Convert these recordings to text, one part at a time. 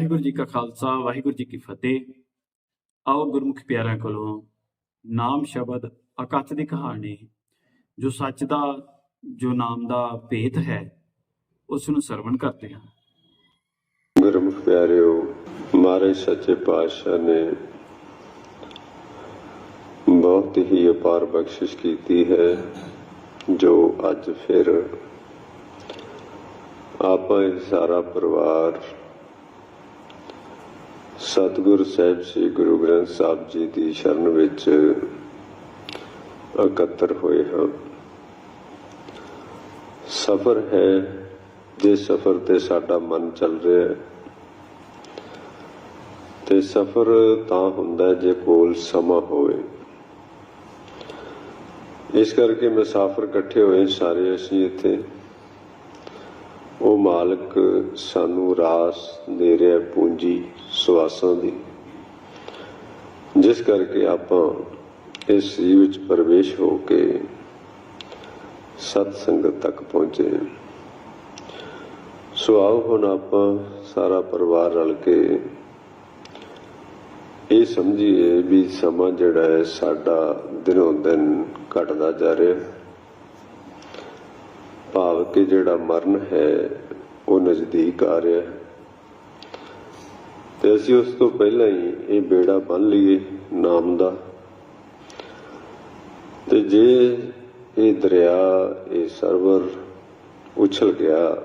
ਵਾਹਿਗੁਰੂ ਜੀ ਕਾ ਖਾਲਸਾ, ਵਾਹਿਗੁਰੂ ਜੀ ਕੀ ਫਤਿਹ। ਆਓ ਗੁਰਮੁਖ ਪਿਆਰਿਆਂ ਕੋਲੋਂ ਨਾਮ ਸ਼ਬਦ ਅਕਥ ਦੀ ਕਹਾਣੀ, ਜੋ ਸੱਚ ਦਾ, ਜੋ ਨਾਮ ਦਾ ਭੇਤ ਹੈ, ਉਸ ਨੂੰ ਸਰਵਣ ਕਰਦੇ ਹਾਂ। ਗੁਰਮੁਖ ਪਿਆਰਿਓ, ਮਹਾਰਾਜ ਸੱਚੇ ਪਾਤਸ਼ਾਹ ਨੇ ਬਹੁਤ ਹੀ ਅਪਾਰ ਬਖਸ਼ਿਸ਼ ਕੀਤੀ ਹੈ, ਜੋ ਅੱਜ ਫਿਰ ਆਪਾਂ ਇਹ ਸਾਰਾ ਪਰਿਵਾਰ ਸਤਿਗੁਰ ਸਾਹਿਬ, ਸ੍ਰੀ ਗੁਰੂ ਗ੍ਰੰਥ ਸਾਹਿਬ ਜੀ ਦੀ ਸ਼ਰਨ ਵਿੱਚ ਇਕੱਤਰ ਹੋਏ ਹਾਂ। ਸਫਰ ਹੈ, ਜੇ ਸਫਰ ਤੇ ਸਾਡਾ ਮਨ ਚੱਲ ਰਿਹਾ ਹੈ। ਤੇ ਸਫਰ ਤਾਂ ਹੁੰਦਾ ਜੇ ਕੋਲ ਸਮਾਂ ਹੋਵੇ। ਇਸ ਕਰਕੇ ਮੁਸਾਫਰ ਇਕੱਠੇ ਹੋਏ ਸਾਰੇ ਅਸੀਂ ਇੱਥੇ। ਉਹ ਮਾਲਕ ਸਾਨੂੰ ਰਾਸ ਦੇ ਰਿਹਾ ਪੂੰਜੀ ਸਵਾਸਾਂ ਦੀ। ਜਿਸ ਕਰਕੇ ਆਪਾਂ ਇਸ ਜੀਵ ਵਿੱਚ ਪ੍ਰਵੇਸ਼ ਹੋ ਕੇ ਸਤ ਸੰਗਤ ਤੱਕ ਪਹੁੰਚੇ ਸੋ ਆਓ ਹੁਣ ਆਪਾਂ ਸਾਰਾ ਪਰਿਵਾਰ ਰਲ ਕੇ ਇਹ ਸਮਝੀਏ ਵੀ ਸਮਾਂ ਜਿਹੜਾ ਹੈ ਸਾਡਾ ਦਿਨੋਂ ਦਿਨ ਘਟਦਾ ਜਾ ਰਿਹਾ। ਹੈ ਭਾਵ ਕਿ ਜਿਹੜਾ ਮਰਨ ਹੈ, ਉਹ ਨਜ਼ਦੀਕ ਆ ਰਿਹਾ ਹੈ। ਤੇ ਅਸੀਂ ਉਸ ਤੋਂ ਪਹਿਲਾਂ ਹੀ ਇਹ ਬੇੜਾ ਬੰਨ ਲਈਏ ਨਾਮ ਦਾ। ਤੇ ਜੇ ਇਹ ਦਰਿਆ, ਇਹ ਸਰਵਰ ਉਛਲ ਗਿਆ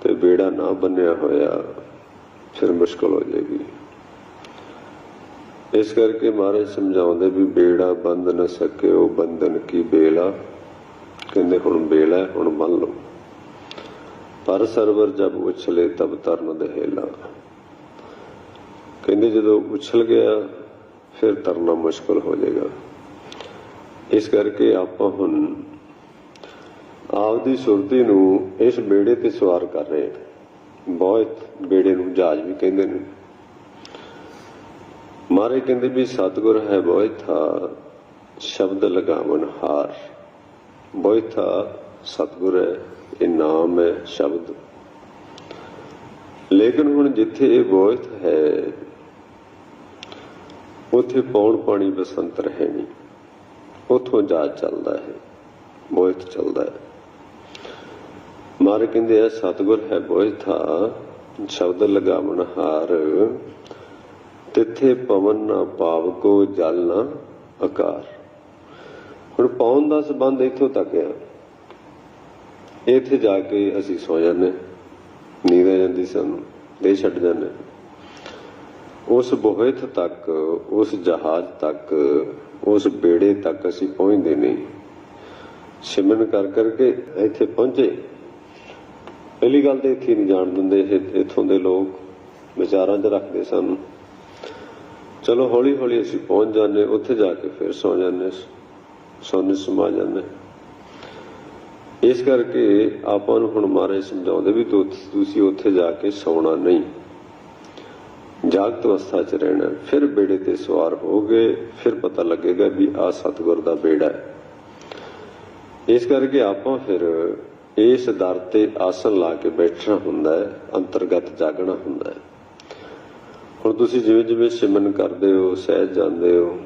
ਤੇ ਬੇੜਾ ਨਾ ਬੰਨਿਆ ਹੋਇਆ, ਫਿਰ ਮੁਸ਼ਕਲ ਹੋ ਜਾਏਗੀ। ਇਸ ਕਰਕੇ ਮਹਾਰਾਜ ਸਮਝਾਉਂਦੇ ਵੀ ਬੇੜਾ ਬੰਦ ਨਾ ਸਕੇ ਉਹ ਬੰਧਨ ਕੀ ਬੇਲਾ। ਕਹਿੰਦੇ ਹੁਣ ਬੇਲਾ ਹੈ, ਹੁਣ ਮੰਨ ਲਓ। ਪਰ ਸਰਵਰ ਜਬ ਉਛਲੇ ਤਬ ਤਰਨ ਦਹੇਲਾ। ਕਹਿੰਦੇ ਜਦੋਂ ਉਛਲ ਗਿਆ ਫਿਰ ਤਰਨਾ ਮੁਸ਼ਕਲ ਹੋ ਜਾਏਗਾ। ਇਸ ਕਰਕੇ ਆਪਾਂ ਹੁਣ ਆਪਦੀ ਸੁਰਤੀ ਨੂੰ ਇਸ ਬੇੜੇ ਤੇ ਸਵਾਰ ਕਰ ਰਹੇ ਹਾਂ। ਬਹੁਤ ਬੇੜੇ ਨੂੰ ਜਹਾਜ਼ ਵੀ ਕਹਿੰਦੇ ਨੇ। ਮਾਰੇ ਕਹਿੰਦੇ ਵੀ ਸਤਗੁਰ ਹੈ ਬਹੁਤ ਬੋਇਥਾ ਸ਼ਬਦ ਲਗਾਵਨ ਹਾਰ। ਬੋਇਥਾ ਸਤਗੁਰ ਹੈ ਇਹ ਨਾਮ ਹੈ ਸ਼ਬਦ। ਲੇਕਿਨ ਹੁਣ ਜਿੱਥੇ ਇਹ ਬੋਇਥ ਹੈ, ਉਥੇ ਪੌਣ ਪਾਣੀ ਬਸੰਤ ਹੈ ਨਹੀਂ ਉਥੋਂ ਜਾ ਚੱਲਦਾ ਹੈ ਬੋਇਥ ਚੱਲਦਾ ਹੈ। ਮਾਰੇ ਕਹਿੰਦੇ ਆ, ਸਤਗੁਰ ਹੈ ਬੋਇਥਾ ਸ਼ਬਦ ਲਗਾਵਨ ਹਾਰ। ਤਿੱਥੇ ਪਵਨ ਨਾ ਪਾਵ ਕੋ ਜਲ ਨਾ ਆਕਾਰ ਹੁਣ ਪੌਣ ਦਾ ਸੰਬੰਧ ਇੱਥੋਂ ਤੱਕ ਆ। ਇੱਥੇ ਜਾ ਕੇ ਅਸੀਂ ਸੌ ਜਾਂਦੇ ਨੀਂਦ ਆ ਜਾਂਦੀ ਸਾਨੂੰ ਦੇ ਛੱਡ ਜਾਂਦੇ ਉਸ ਬੋਹਿਤ ਤੱਕ, ਉਸ ਜਹਾਜ਼ ਤੱਕ, ਉਸ ਬੇੜੇ ਤੱਕ ਅਸੀਂ ਪਹੁੰਚਦੇ ਨਹੀਂ। ਸਿਮਰਨ ਕਰ ਕਰਕੇ ਇੱਥੇ ਪਹੁੰਚੇ। ਪਹਿਲੀ ਗੱਲ ਤੇ ਇੱਥੇ ਨਹੀਂ ਜਾਣ ਦਿੰਦੇ ਇੱਥੋਂ ਦੇ ਲੋਕ। ਵਿਚਾਰਾਂ 'ਚ ਰੱਖਦੇ ਸਾਨੂੰ। ਚਲੋ ਹੌਲੀ ਹੌਲੀ ਅਸੀਂ ਪਹੁੰਚ ਜਾਂਦੇ ਉੱਥੇ ਜਾ ਕੇ ਫਿਰ ਸੌ ਜਾਂਦੇ ਸੌਣ ਸਮਾ ਜਾਂਦਾ ਇਸ ਕਰਕੇ ਆਪਾਂ ਨੂੰ ਹੁਣ ਮਾਰੇ ਸਮਝਾਉਂਦੇ ਵੀ ਤੁਸੀਂ ਉੱਥੇ ਜਾ ਕੇ ਸੌਣਾ ਨਹੀਂ। ਜਾਗਤ ਅਵਸਥਾ 'ਚ ਰਹਿਣਾ ਫਿਰ ਬੇੜੇ ਤੇ ਸਵਾਰ ਹੋਗੇ ਫਿਰ ਪਤਾ ਲੱਗੇਗਾ ਵੀ ਆ ਸਤਿਗੁਰ ਦਾ ਬੇੜਾ ਹੈ। ਇਸ ਕਰਕੇ ਆਪਾਂ ਫਿਰ ਇਸ ਦਰ ਤੇ ਆਸਨ ਲਾ ਕੇ ਬੈਠਣਾ ਹੁੰਦਾ ਹੈ। ਅੰਤਰਗਤ ਜਾਗਣਾ ਹੁੰਦਾ ਹੈ। ਹੁਣ ਤੁਸੀਂ ਜਿਵੇਂ ਜਿਵੇਂ ਸਿਮਨ ਕਰਦੇ ਹੋ, ਸਹਿਜ ਜਾਂਦੇ ਹੋ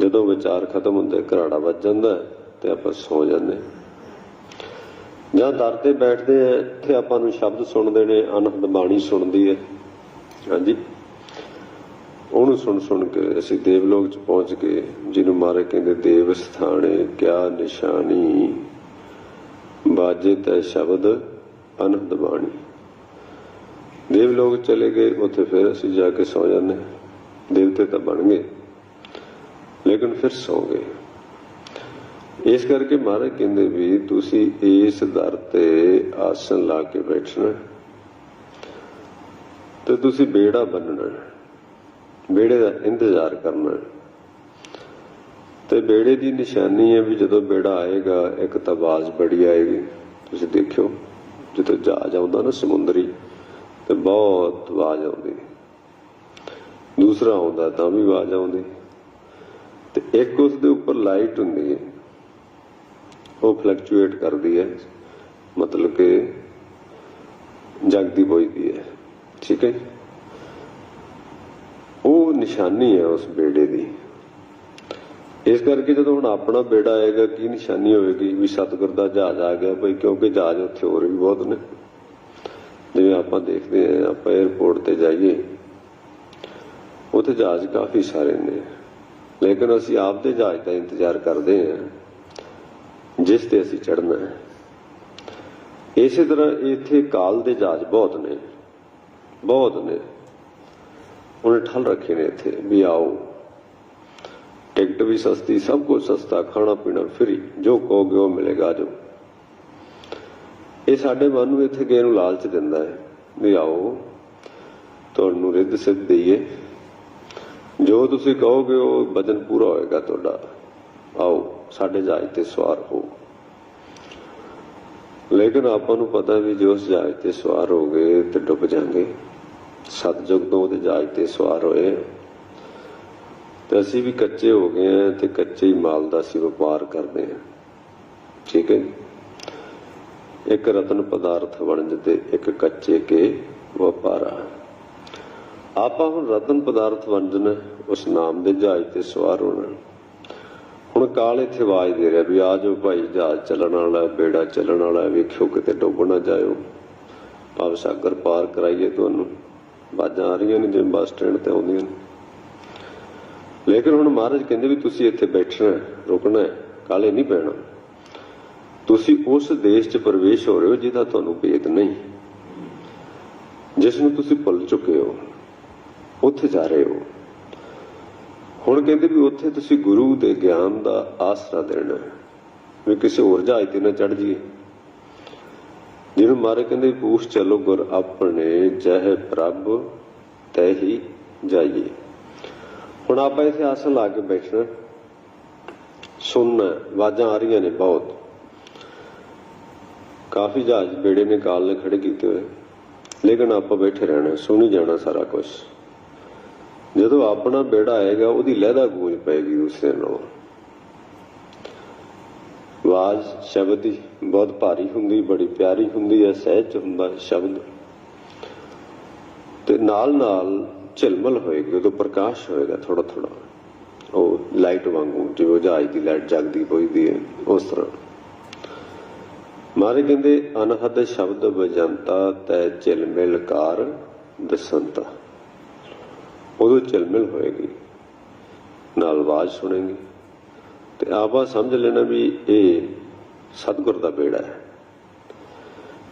ਜਦੋਂ ਵਿਚਾਰ ਖਤਮ ਹੁੰਦੇ ਘਰਾੜਾ ਵੱਜ ਜਾਂਦਾ ਤੇ ਆਪਾਂ ਸੌ ਜਾਂਦੇ ਹਾਂ। ਜਾਂ ਦਰ ਤੇ ਬੈਠਦੇ ਆ, ਇੱਥੇ ਆਪਾਂ ਨੂੰ ਸ਼ਬਦ ਸੁਣਦੇ ਨੇ ਅਨੰਦ ਬਾਣੀ ਸੁਣਦੀ ਹੈ। ਹਾਂਜੀ। ਉਹਨੂੰ ਸੁਣ ਸੁਣ ਕੇ ਅਸੀਂ ਦੇਵਲੋਕ ਚ ਪਹੁੰਚ ਕੇ ਜਿਹਨੂੰ ਮਾਰੇ ਕਹਿੰਦੇ ਦੇਵ ਸਥਾਨੇ ਕਿਆ ਨਿਸ਼ਾਨੀ। ਬਾਜੇ ਤੈ ਸ਼ਬਦ ਅਨੰਦ ਬਾਣੀ। ਦੇਵ ਲੋਕ ਚਲੇ ਗਏ, ਉੱਥੇ ਫਿਰ ਅਸੀਂ ਜਾ ਕੇ ਸੌ ਜਾਂਦੇ ਦੇਵਤੇ ਤਾਂ ਬਣ ਗਏ। ਲੇਕਿਨ ਫਿਰ ਸੌ ਗਏ। ਇਸ ਕਰਕੇ ਮਹਾਰਾਜ ਕਹਿੰਦੇ ਵੀ ਤੁਸੀਂ ਇਸ ਦਰ ਤੇ ਆਸਨ ਲਾ ਕੇ ਬੈਠਣਾ ਤੇ ਤੁਸੀਂ ਬੇੜਾ ਬੰਨਣਾ ਬੇੜੇ ਦਾ ਇੰਤਜ਼ਾਰ ਕਰਨਾ ਤੇ ਬੇੜੇ ਦੀ ਨਿਸ਼ਾਨੀ ਹੈ ਵੀ ਜਦੋਂ ਬੇੜਾ ਆਏਗਾ, ਇੱਕ ਤਾਂ ਆਵਾਜ਼ ਬੜੀ ਆਏਗੀ। ਤੁਸੀਂ ਦੇਖਿਓ ਜਦੋਂ ਜਹਾਜ਼ ਆਉਂਦਾ ਨਾ ਸਮੁੰਦਰੀ, ਤੇ ਬਹੁਤ ਆਵਾਜ਼ ਆਉਂਦੀ। ਦੂਸਰਾ ਆਉਂਦਾ ਤਾਂ ਵੀ ਆਵਾਜ਼ ਆਉਂਦੀ। ਤੇ ਇੱਕ ਉਸ ਦੇ ਉੱਪਰ ਲਾਈਟ ਹੁੰਦੀ ਹੈ। ਉਹ ਫਲਕਚੁਏਟ ਕਰਦੀ ਹੈ। ਮਤਲਬ ਕਿ ਜਗਦੀ ਬੋਈਦੀ ਹੈ। ਠੀਕ ਹੈ ਉਹ ਨਿਸ਼ਾਨੀ ਹੈ ਉਸ ਬੇੜੇ ਦੀ। ਇਸ ਕਰਕੇ ਜਦੋਂ ਹੁਣ ਆਪਣਾ ਬੇੜਾ ਆਏਗਾ, ਕੀ ਨਿਸ਼ਾਨੀ ਹੋਵੇਗੀ ਵੀ ਸਤਿਗੁਰ ਦਾ ਜਹਾਜ਼ ਆ ਗਿਆ ਭਈ ਕਿਉਂਕਿ ਜਹਾਜ਼ ਉੱਥੇ ਹੋਰ ਵੀ ਬਹੁਤ ਨੇ। ਜਿਵੇਂ ਆਪਾਂ ਦੇਖਦੇ ਹਾਂ, ਆਪਾਂ 에어ਪੋਰਟ ਤੇ ਜਾਈਏ, ਉੱਥੇ ਜਹਾਜ਼ ਕਾਫੀ ਸਾਰੇ ਨੇ। ਲੇਕਿਨ ਅਸੀਂ ਆਪ ਦੇ ਜਹਾਜ਼ ਦਾ ਇੰਤਜ਼ਾਰ ਕਰਦੇ ਹਾਂ, ਜਿਸ ਤੇ ਅਸੀਂ ਚੜਨਾ ਹੈ। ਇਸੇ ਤਰ੍ਹਾਂ ਇੱਥੇ ਕਾਲ ਦੇ ਜਹਾਜ਼ ਬਹੁਤ ਨੇ ਬਹੁਤ ਨੇ। ਉਹਨੇ ਠੱਲ ਰੱਖੇ ਨੇ ਇੱਥੇ, ਵੀ ਆਓ। ਟਿਕਟ ਵੀ ਸਸਤੀ, ਸਭ ਕੁਝ ਸਸਤਾ, ਖਾਣਾ ਪੀਣਾ ਫ੍ਰੀ ਜੋ ਕਹੋਗੇ ਉਹ ਮਿਲੇਗਾ ਜੋ ਇਹ ਸਾਡੇ ਮਨ ਨੂੰ ਇੱਥੇ ਗਏ ਨੂੰ ਲਾਲਚ ਦਿੰਦਾ ਹੈ, ਵੀ ਆਓ, ਤੁਹਾਨੂੰ ਰਿੱਧ ਸਿੱਧ ਦਈਏ। ਜੋ ਤੁਸੀਂ ਕਹੋਗੇ ਉਹ ਵਜਨ ਪੂਰਾ ਹੋਏਗਾ ਤੁਹਾਡਾ। ਆਓ, ਸਾਡੇ ਜਹਾਜ਼ ਤੇ ਸਵਾਰ ਹੋ। ਲੇਕਿਨ ਆਪਾਂ ਨੂੰ ਪਤਾ ਵੀ ਜੇ ਉਸ ਜਹਾਜ਼ ਤੇ ਸਵਾਰ ਹੋ ਗਏ ਤੇ ਡੁੱਬ ਜਾਾਂਗੇ। ਸਤਜੁਗ ਤੋਂ ਉਹਦੇ ਜਹਾਜ਼ ਤੇ ਸਵਾਰ ਹੋਏ। ਤੇ ਅਸੀਂ ਵੀ ਕੱਚੇ ਹੋ ਗਏ ਆ ਤੇ ਕੱਚੇ ਹੀ ਮਾਲ ਦਾ ਅਸੀਂ ਵਪਾਰ ਕਰਦੇ ਆ ਠੀਕ ਹੈ ਇੱਕ ਰਤਨ ਪਦਾਰਥ ਵਣਜ ਤੇ ਇੱਕ ਕੱਚੇ ਕੇ ਵਪਾਰਾ। ਆਪਾਂ ਹੁਣ ਰਤਨ ਪਦਾਰਥ ਵੰਜਨ ਉਸ ਨਾਮ ਦੇ ਜਹਾਜ਼ ਤੇ ਸਵਾਰ ਹੋਣਾ। ਹੁਣ ਕਾਲ ਇੱਥੇ ਆਵਾਜ਼ ਦੇ ਰਿਹਾ ਵੀ ਆ ਜਾਓ ਭਾਈ ਜਹਾਜ਼ ਚੱਲਣ ਵਾਲਾ ਬੇੜਾ ਚੱਲਣ ਵਾਲਾ ਵੇਖਿਓ ਕਿਤੇ ਡੁੱਬ ਨਾ ਜਾਇਓ। ਭਾਵ ਸਾਗਰ ਪਾਰ ਕਰਾਈਏ ਤੁਹਾਨੂੰ ਬਾਜਾਂ ਆ ਰਹੀਆਂ ਨੇ ਜਿਵੇਂ ਬੱਸ ਸਟੈਂਡ ਤੇ ਆਉਂਦੀਆਂ ਨੇ। ਲੇਕਿਨ ਹੁਣ ਮਹਾਰਾਜ ਕਹਿੰਦੇ ਵੀ ਤੁਸੀਂ ਇੱਥੇ ਬੈਠਣਾ ਰੁਕਣਾ ਹੈ, ਕਾਲੇ ਨਹੀਂ ਪੈਣਾ। ਤੁਸੀਂ ਉਸ ਦੇਸ਼ 'ਚ ਪ੍ਰਵੇਸ਼ ਹੋ ਰਹੇ ਹੋ ਜਿਹਦਾ ਤੁਹਾਨੂੰ ਭੇਦ ਨਹੀਂ। ਜਿਸ ਨੂੰ ਤੁਸੀਂ ਭੁੱਲ ਚੁੱਕੇ ਹੋ। ਉੱਥੇ ਜਾ ਰਹੇ ਹੋ। ਹੁਣ ਕਹਿੰਦੇ ਵੀ ਉੱਥੇ ਤੁਸੀਂ ਗੁਰੂ ਦੇ ਗਿਆਨ ਦਾ ਆਸਰਾ ਦੇਣਾ ਹੈ। ਵੀ ਕਿਸੇ ਹੋਰ ਜਹਾਜ਼ ਤੇ ਨਾ ਚੜ ਜੀਏ ਜਿਹਨੂੰ ਮਾਰੇ ਕਹਿੰਦੇ ਪੂਛ ਚਲੋ ਗੁਰ ਆਪਣੇ, ਜਹ ਪ੍ਰਭ ਤੈ ਹੀ ਜਾਈਏ। ਹੁਣ ਆਪਾਂ ਇੱਥੇ ਆਸਣ ਲਾ ਕੇ ਬੈਠਣਾ ਸੁਣਨਾ ਆਵਾਜ਼ਾਂ ਆ ਰਹੀਆਂ ਨੇ ਬਹੁਤ। ਕਾਫੀ ਜਹਾਜ਼ ਬੇੜੇ ਨੇ ਕਾਲ ਨੇ ਖੜੇ ਕੀਤੇ ਹੋਏ। ਲੇਕਿਨ ਆਪਾਂ ਬੈਠੇ ਰਹਿਣਾ ਸੁਣੀ ਜਾਣਾ ਸਾਰਾ ਕੁਝ ਜਦੋਂ ਆਪਣਾ ਬੇੜਾ ਆਏਗਾ ਉਹਦੀ ਲਹਿਦਾ ਗੂੰਜ ਪਏਗੀ ਦੂਸਰੇ ਨਾਲ ਆਵਾਜ਼, ਸ਼ਬਦ ਦੀ ਬਹੁਤ ਭਾਰੀ ਹੁੰਦੀ, ਬੜੀ ਪਿਆਰੀ ਹੁੰਦੀ ਹੈ, ਸਹਿਜ ਹੁੰਦਾ ਸ਼ਬਦ। ਤੇ ਨਾਲ ਨਾਲ ਝਿਲਮਲ ਹੋਏਗੀ, ਉਦੋਂ ਪ੍ਰਕਾਸ਼ ਹੋਏਗਾ ਥੋੜਾ ਥੋੜਾ ਉਹ ਲਾਈਟ ਵਾਂਗੂ, ਜਿਵੇਂ ਜਹਾਜ਼ ਦੀ ਲਾਈਟ ਜਗਦੀ ਪਈਦੀ ਹੈ, ਉਸ ਤਰ੍ਹਾਂ। ਮਾਰੇ ਕਹਿੰਦੇ, ਅਨਹਦ ਸ਼ਬਦ ਵਜੰਤਾ ਤੈ ਝਿਲਮਿਲ ਕਾਰ ਦਸੰਤਾ। ਉਦੋਂ ਝਿਲਮਿਲ ਹੋਏਗੀ। ਨਾਲ ਆਵਾਜ਼ ਸੁਣੇਗੀ। ਤੇ ਆਪਾ ਸਮਝ ਲੈਣਾ ਵੀ ਇਹ ਸਤਿਗੁਰ ਦਾ ਬੇੜਾ ਹੈ।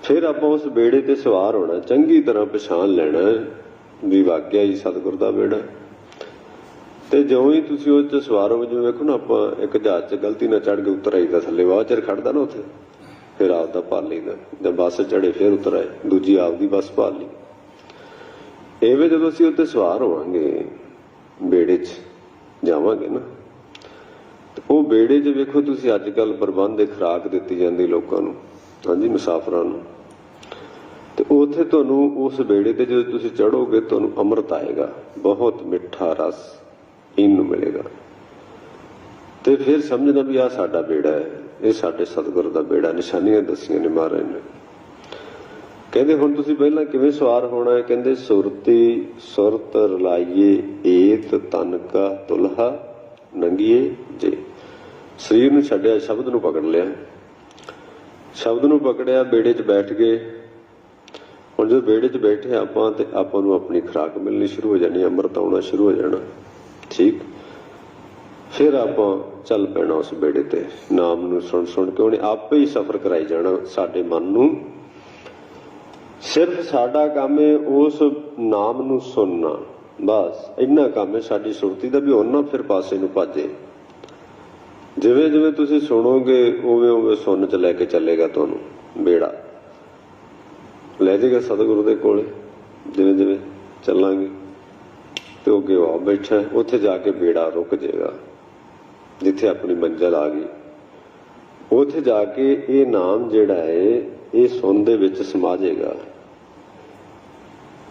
ਫਿਰ ਆਪਾਂ ਉਸ ਬੇੜੇ ਤੇ ਸਵਾਰ ਹੋਣਾ, ਚੰਗੀ ਤਰ੍ਹਾਂ ਪਛਾਣ ਲੈਣਾ ਵੀ ਵਾਕਿਆ ਹੀ ਸਤਿਗੁਰ ਦਾ ਬੇੜਾ ਤੇ ਜਿਉਂ ਹੀ ਤੁਸੀਂ ਉਹ 'ਚ ਸਵਾਰ ਹੋ, ਜਿਵੇਂ ਵੇਖੋ ਨਾ ਆਪਾਂ, ਇੱਕ ਜਹਾਜ਼ 'ਚ ਗਲਤੀ ਨਾਲ ਚੜ ਕੇ ਉਤਰ ਆਈਦਾ ਥੱਲੇ ਬਾਅਦ ਚਿਰ ਖੜਦਾ ਨਾ ਉੱਥੇ। ਫਿਰ ਆਪਦਾ ਭਾਲ ਲਈਦਾ। ਜਦ ਬੱਸ ਚੜੇ ਫਿਰ ਉਤਰ ਆਏ। ਦੂਜੀ ਆਪਦੀ ਬੱਸ ਭਾਲ ਲਈ। ਐਵੇਂ ਜਦੋਂ ਅਸੀਂ ਉੱਤੇ ਸਵਾਰ ਹੋਵਾਂਗੇ ਬੇੜੇ 'ਚ ਜਾਵਾਂਗੇ ਨਾ, ਤੇ ਉਹ ਬੇੜੇ 'ਚ ਵੇਖੋ ਤੁਸੀਂ ਅੱਜ ਕੱਲ ਪ੍ਰਬੰਧ ਦੇ ਖਰਾਕ ਦਿੱਤੀ ਜਾਂਦੀ ਲੋਕਾਂ ਨੂੰ, ਹਾਂਜੀ, ਮੁਸਾਫਰਾਂ ਨੂੰ। ਤੇ ਉੱਥੇ ਤੁਹਾਨੂੰ ਉਸ ਬੇੜੇ ਤੇ ਜਦੋਂ ਤੁਸੀਂ ਚੜੋਗੇ ਤੁਹਾਨੂੰ ਅੰਮ੍ਰਿਤ ਆਏਗਾ, ਬਹੁਤ ਮਿੱਠਾ ਰਸ ਪੀਣ ਮਿਲੇਗਾ। ਤੇ ਫਿਰ ਸਮਝਣਾ ਵੀ ਆ ਸਾਡਾ ਬੇੜਾ ਹੈ, ਇਹ ਸਾਡੇ ਸਤਿਗੁਰ ਦਾ ਬੇੜਾ ਨਿਸ਼ਾਨੀਆਂ ਦੱਸੀਆਂ ਨੇ ਮਹਾਰਾਜ ਨੇ। ਕਹਿੰਦੇ ਹੁਣ ਤੁਸੀਂ ਪਹਿਲਾਂ ਕਿਵੇਂ ਸਵਾਰ ਹੋਣਾ ਹੈ? ਕਹਿੰਦੇ ਸੁਰਤੀ ਸੁਰਤ ਰਲਾਈਏ, ਏਤ ਤਨ ਤੁਲਹਾ ਨੰਗੀਏ ਜੇ। ਸਰੀਰ ਨੂੰ ਛੱਡਿਆ, ਸ਼ਬਦ ਨੂੰ ਪਕੜ ਲਿਆ। ਸ਼ਬਦ ਨੂੰ ਪਕੜਿਆ, ਬੇੜੇ 'ਚ ਬੈਠ ਗਏ। ਹੁਣ ਜਦੋਂ ਬੇੜੇ 'ਚ ਬੈਠੇ ਆਪਾਂ ਤੇ ਆਪਾਂ ਨੂੰ ਆਪਣੀ ਖੁਰਾਕ ਮਿਲਣੀ ਸ਼ੁਰੂ ਹੋ ਜਾਣੀ, ਅੰਮ੍ਰਿਤ ਆਉਣਾ ਸ਼ੁਰੂ ਹੋ ਜਾਣਾ। ਠੀਕ? ਫਿਰ ਆਪਾਂ ਚੱਲ ਪੈਣਾ ਉਸ ਬੇੜੇ ਤੇ। ਨਾਮ ਨੂੰ ਸੁਣ ਸੁਣ ਕੇ ਉਹਨੇ ਆਪੇ ਹੀ ਸਫ਼ਰ ਕਰਾਈ ਜਾਣਾ ਸਾਡੇ ਮਨ ਨੂੰ। ਸਿਰਫ ਸਾਡਾ ਕੰਮ ਹੈ ਉਸ ਨਾਮ ਨੂੰ ਸੁਣਨਾ। ਬਸ, ਇੰਨਾ ਕੰਮ ਹੈ ਸਾਡੀ ਸੁਰਤੀ ਦਾ ਵੀ ਉਹਨਾਂ ਫਿਰ ਪਾਸੇ ਨੂੰ ਭੱਜੇ। ਜਿਵੇਂ ਜਿਵੇਂ ਤੁਸੀਂ ਸੁਣੋਗੇ ਉਵੇਂ ਉਵੇਂ ਸੁਣ ਚ ਲੈ ਕੇ ਚੱਲੇਗਾ ਤੁਹਾਨੂੰ ਬੇੜਾ। ਲੈ ਜਾਏਗਾ ਸਤਿਗੁਰੂ ਦੇ ਕੋਲੇ ਜਿਵੇਂ ਜਿਵੇਂ ਚੱਲਾਂਗੇ। ਤੇ ਉਹ ਗਿਆ ਬੈਠਾ ਉੱਥੇ ਜਾ ਕੇ ਬੇੜਾ ਰੁਕ ਜਾਏਗਾ ਜਿੱਥੇ ਆਪਣੀ ਮੰਜ਼ਲ ਆ ਗਈ। ਉੱਥੇ ਜਾ ਕੇ ਇਹ ਨਾਮ ਜਿਹੜਾ ਹੈ, ਇਹ ਸੁਣ ਦੇ ਵਿੱਚ ਸਮਾ ਜਾਏਗਾ